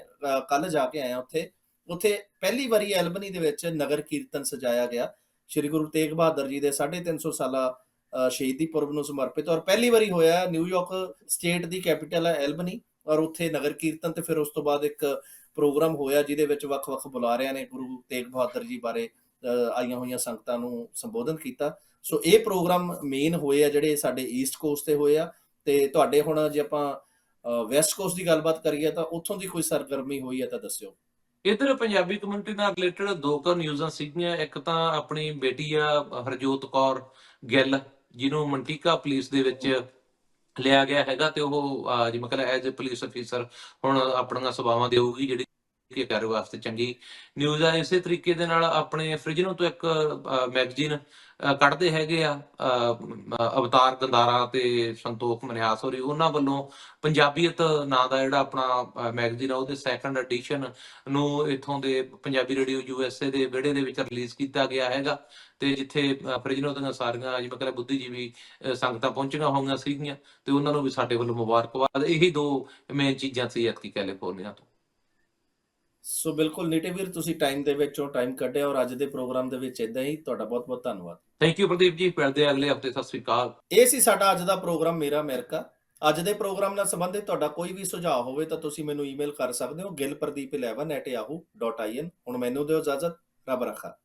ਕੱਲ ਜਾ ਕੇ ਆਇਆ ਉੱਥੇ। ਉੱਥੇ ਪਹਿਲੀ ਵਾਰੀ ਐਲਬਨੀ ਦੇ ਵਿੱਚ ਨਗਰ ਕੀਰਤਨ ਸਜਾਇਆ ਗਿਆ। ਸ੍ਰੀ ਗੁਰੂ ਤੇਗ ਬਹਾਦਰ ਜੀ ਦੇ 350 ਸਾਲਾ ਅ, ਸ਼ਹੀਦੀ ਪੁਰਬ ਨੂੰ ਸਮਰਪਿਤ ਔਰ ਪਹਿਲੀ ਵਾਰੀ ਹੋਇਆ ਨਿਊਯਾਰਕ ਸਟੇਟ ਦੀ ਕੈਪੀਟਲ ਹੈ ਐਲਬਨੀ ਔਰ ਉੱਥੇ ਨਗਰ ਕੀਰਤਨ ਤੇ ਫਿਰ ਉਸ ਤੋਂ ਬਾਅਦ ਇੱਕ ਪ੍ਰੋਗਰਾਮ ਹੋਇਆ ਜਿਹਦੇ ਵਿੱਚ ਵੱਖ-ਵੱਖ ਬੁਲਾਰਿਆਂ ਨੇ ਗੁਰੂ ਤੇਗ ਬਹਾਦਰ ਜੀ ਬਾਰੇ ਆਈਆਂ ਹੋਈਆਂ ਸੰਗਤਾਂ ਨੂੰ ਸੰਬੋਧਨ ਕੀਤਾ। ਸੋ ਇਹ ਪ੍ਰੋਗਰਾਮ ਮੇਨ ਹੋਏ ਆ ਜਿਹੜੇ ਸਾਡੇ ਈਸਟ ਕੋਸਟ ਤੇ ਹੋਏ ਆ ਤੇ ਤੁਹਾਡੇ ਹੁਣ ਜੇ ਆਪਾਂ ਵੈਸਟ ਕੋਸਟ ਦੀ ਗੱਲਬਾਤ ਕਰੀਏ ਤਾਂ ਉੱਥੋਂ ਦੀ ਕੋਈ ਸਰਗਰਮੀ ਹੋਈ ਹੈ ਤਾਂ ਦੱਸਿਓ। ਇਧਰ ਪੰਜਾਬੀ ਕਮਿਊਨਿਟੀ ਨਾਲ ਰਿਲੇਟਡ ਦੋ ਕੁ ਨਿਊਜ਼ਾਂ ਸੀਗੀਆਂ। ਇੱਕ ਤਾਂ ਆਪਣੀ ਬੇਟੀ ਆ ਹਰਜੋਤ ਕੌਰ ਗਿੱਲ। ਜਿਹਨੂੰ ਮੰਟੀਕਾ ਪੁਲਿਸ ਦੇ ਵਿੱਚ ਲਿਆ ਗਿਆ ਹੈਗਾ ਤੇ ਉਹ ਅਹ, ਜਿਵੇਂ ਕਹਿੰਦਾ ਐਜ਼ ਅ ਪੁਲਿਸ ਅਫੀਸਰ ਹੁਣ ਆਪਣੀਆਂ ਸੇਵਾਵਾਂ ਦੇਊਗੀ ਜਿਹੜੀ ਕਿ ਕਰ ਵਾਸਤੇ ਚੰਗੀ। ਨਿਊਜ਼ ਆ ਇਸੇ ਤਰੀਕੇ ਦੇ ਨਾਲ ਆਪਣੇ ਫ੍ਰਿਜਨੋ ਤੋਂ ਇੱਕ ਮੈਗਜ਼ੀਨ ਕੱਢਦੇ ਹੈਗੇ ਆ ਅਹ, ਅਵਤਾਰ ਗੰਦਾਰਾ ਤੇ ਸੰਤੋਖ ਮਨਿਆਸ ਹੋਰੀ ਉਹਨਾਂ ਵੱਲੋਂ ਪੰਜਾਬੀਅਤ ਨਾਂ ਦਾ ਜਿਹੜਾ ਆਪਣਾ ਮੈਗਜ਼ੀਨ ਆ ਉਹਦੇ ਸੈਕੰਡ ਐਡੀਸ਼ਨ ਨੂੰ ਇਥੋਂ ਦੇ ਪੰਜਾਬੀ ਰੇਡੀਓ ਯੂਐਸਏ ਦੇ ਵਿਹੜੇ ਦੇ ਵਿੱਚ ਰਿਲੀਜ਼ ਕੀਤਾ ਗਿਆ ਹੈਗਾ ਤੇ ਜਿੱਥੇ ਅ, ਦੀਆਂ ਸਾਰੀਆਂ ਜਿਵੇਂ ਕਹਿੰਦੇ ਬੁੱਧੀਜੀਵੀ ਸੰਗਤਾਂ ਪਹੁੰਚੀਆਂ ਹੋਈਆਂ ਸੀਗੀਆਂ ਤੇ ਉਹਨਾਂ ਨੂੰ ਵੀ ਸਾਡੇ ਵੱਲੋਂ ਮੁਬਾਰਕਬਾਦ ਇਹੀ ਦੋ ਮੇਨ ਚੀਜ਼ਾਂ ਸੀ ਐਤਕੀ ਕੈਲੀਫੋਰਨੀਆ ਤੋਂ। ਸੋ ਬਿਲਕੁਲ ਨੀਟੇ ਵੀਰ ਤੁਸੀਂ ਟਾਈਮ ਦੇ ਵਿੱਚੋਂ ਟਾਈਮ ਕੱਢਿਆ ਔਰ ਅੱਜ ਦੇ ਪ੍ਰੋਗਰਾਮ ਦੇ ਵਿੱਚ ਇਦਾਂ ਹੀ ਤੁਹਾਡਾ ਬਹੁਤ-ਬਹੁਤ ਧੰਨਵਾਦ। ਥੈਂਕ ਯੂ ਪ੍ਰਦੀਪ ਜੀ ਮਿਲਦੇ ਅਗਲੇ ਹਫ਼ਤੇ ਸਤਿ ਸ੍ਰੀ ਅਕਾਲ। ਇਹ ਸੀ ਸਾਡਾ ਅੱਜ ਦਾ ਪ੍ਰੋਗਰਾਮ ਮੇਰਾ ਅਮਰੀਕਾ। ਅੱਜ ਦੇ ਪ੍ਰੋਗਰਾਮ ਨਾਲ ਸੰਬੰਧਿਤ ਤੁਹਾਡਾ ਕੋਈ ਵੀ ਸੁਝਾਅ ਹੋਵੇ ਤਾਂ ਤੁਸੀਂ ਮੈਨੂੰ ਈਮੇਲ ਕਰ ਸਕਦੇ ਹੋ gilpradeep11@yahoo.in ਹੁਣ ਮੈਨੂੰ ਦਿਓ ਇਜਾਜ਼ਤ ਰੱਬ ਰੱਖਾ।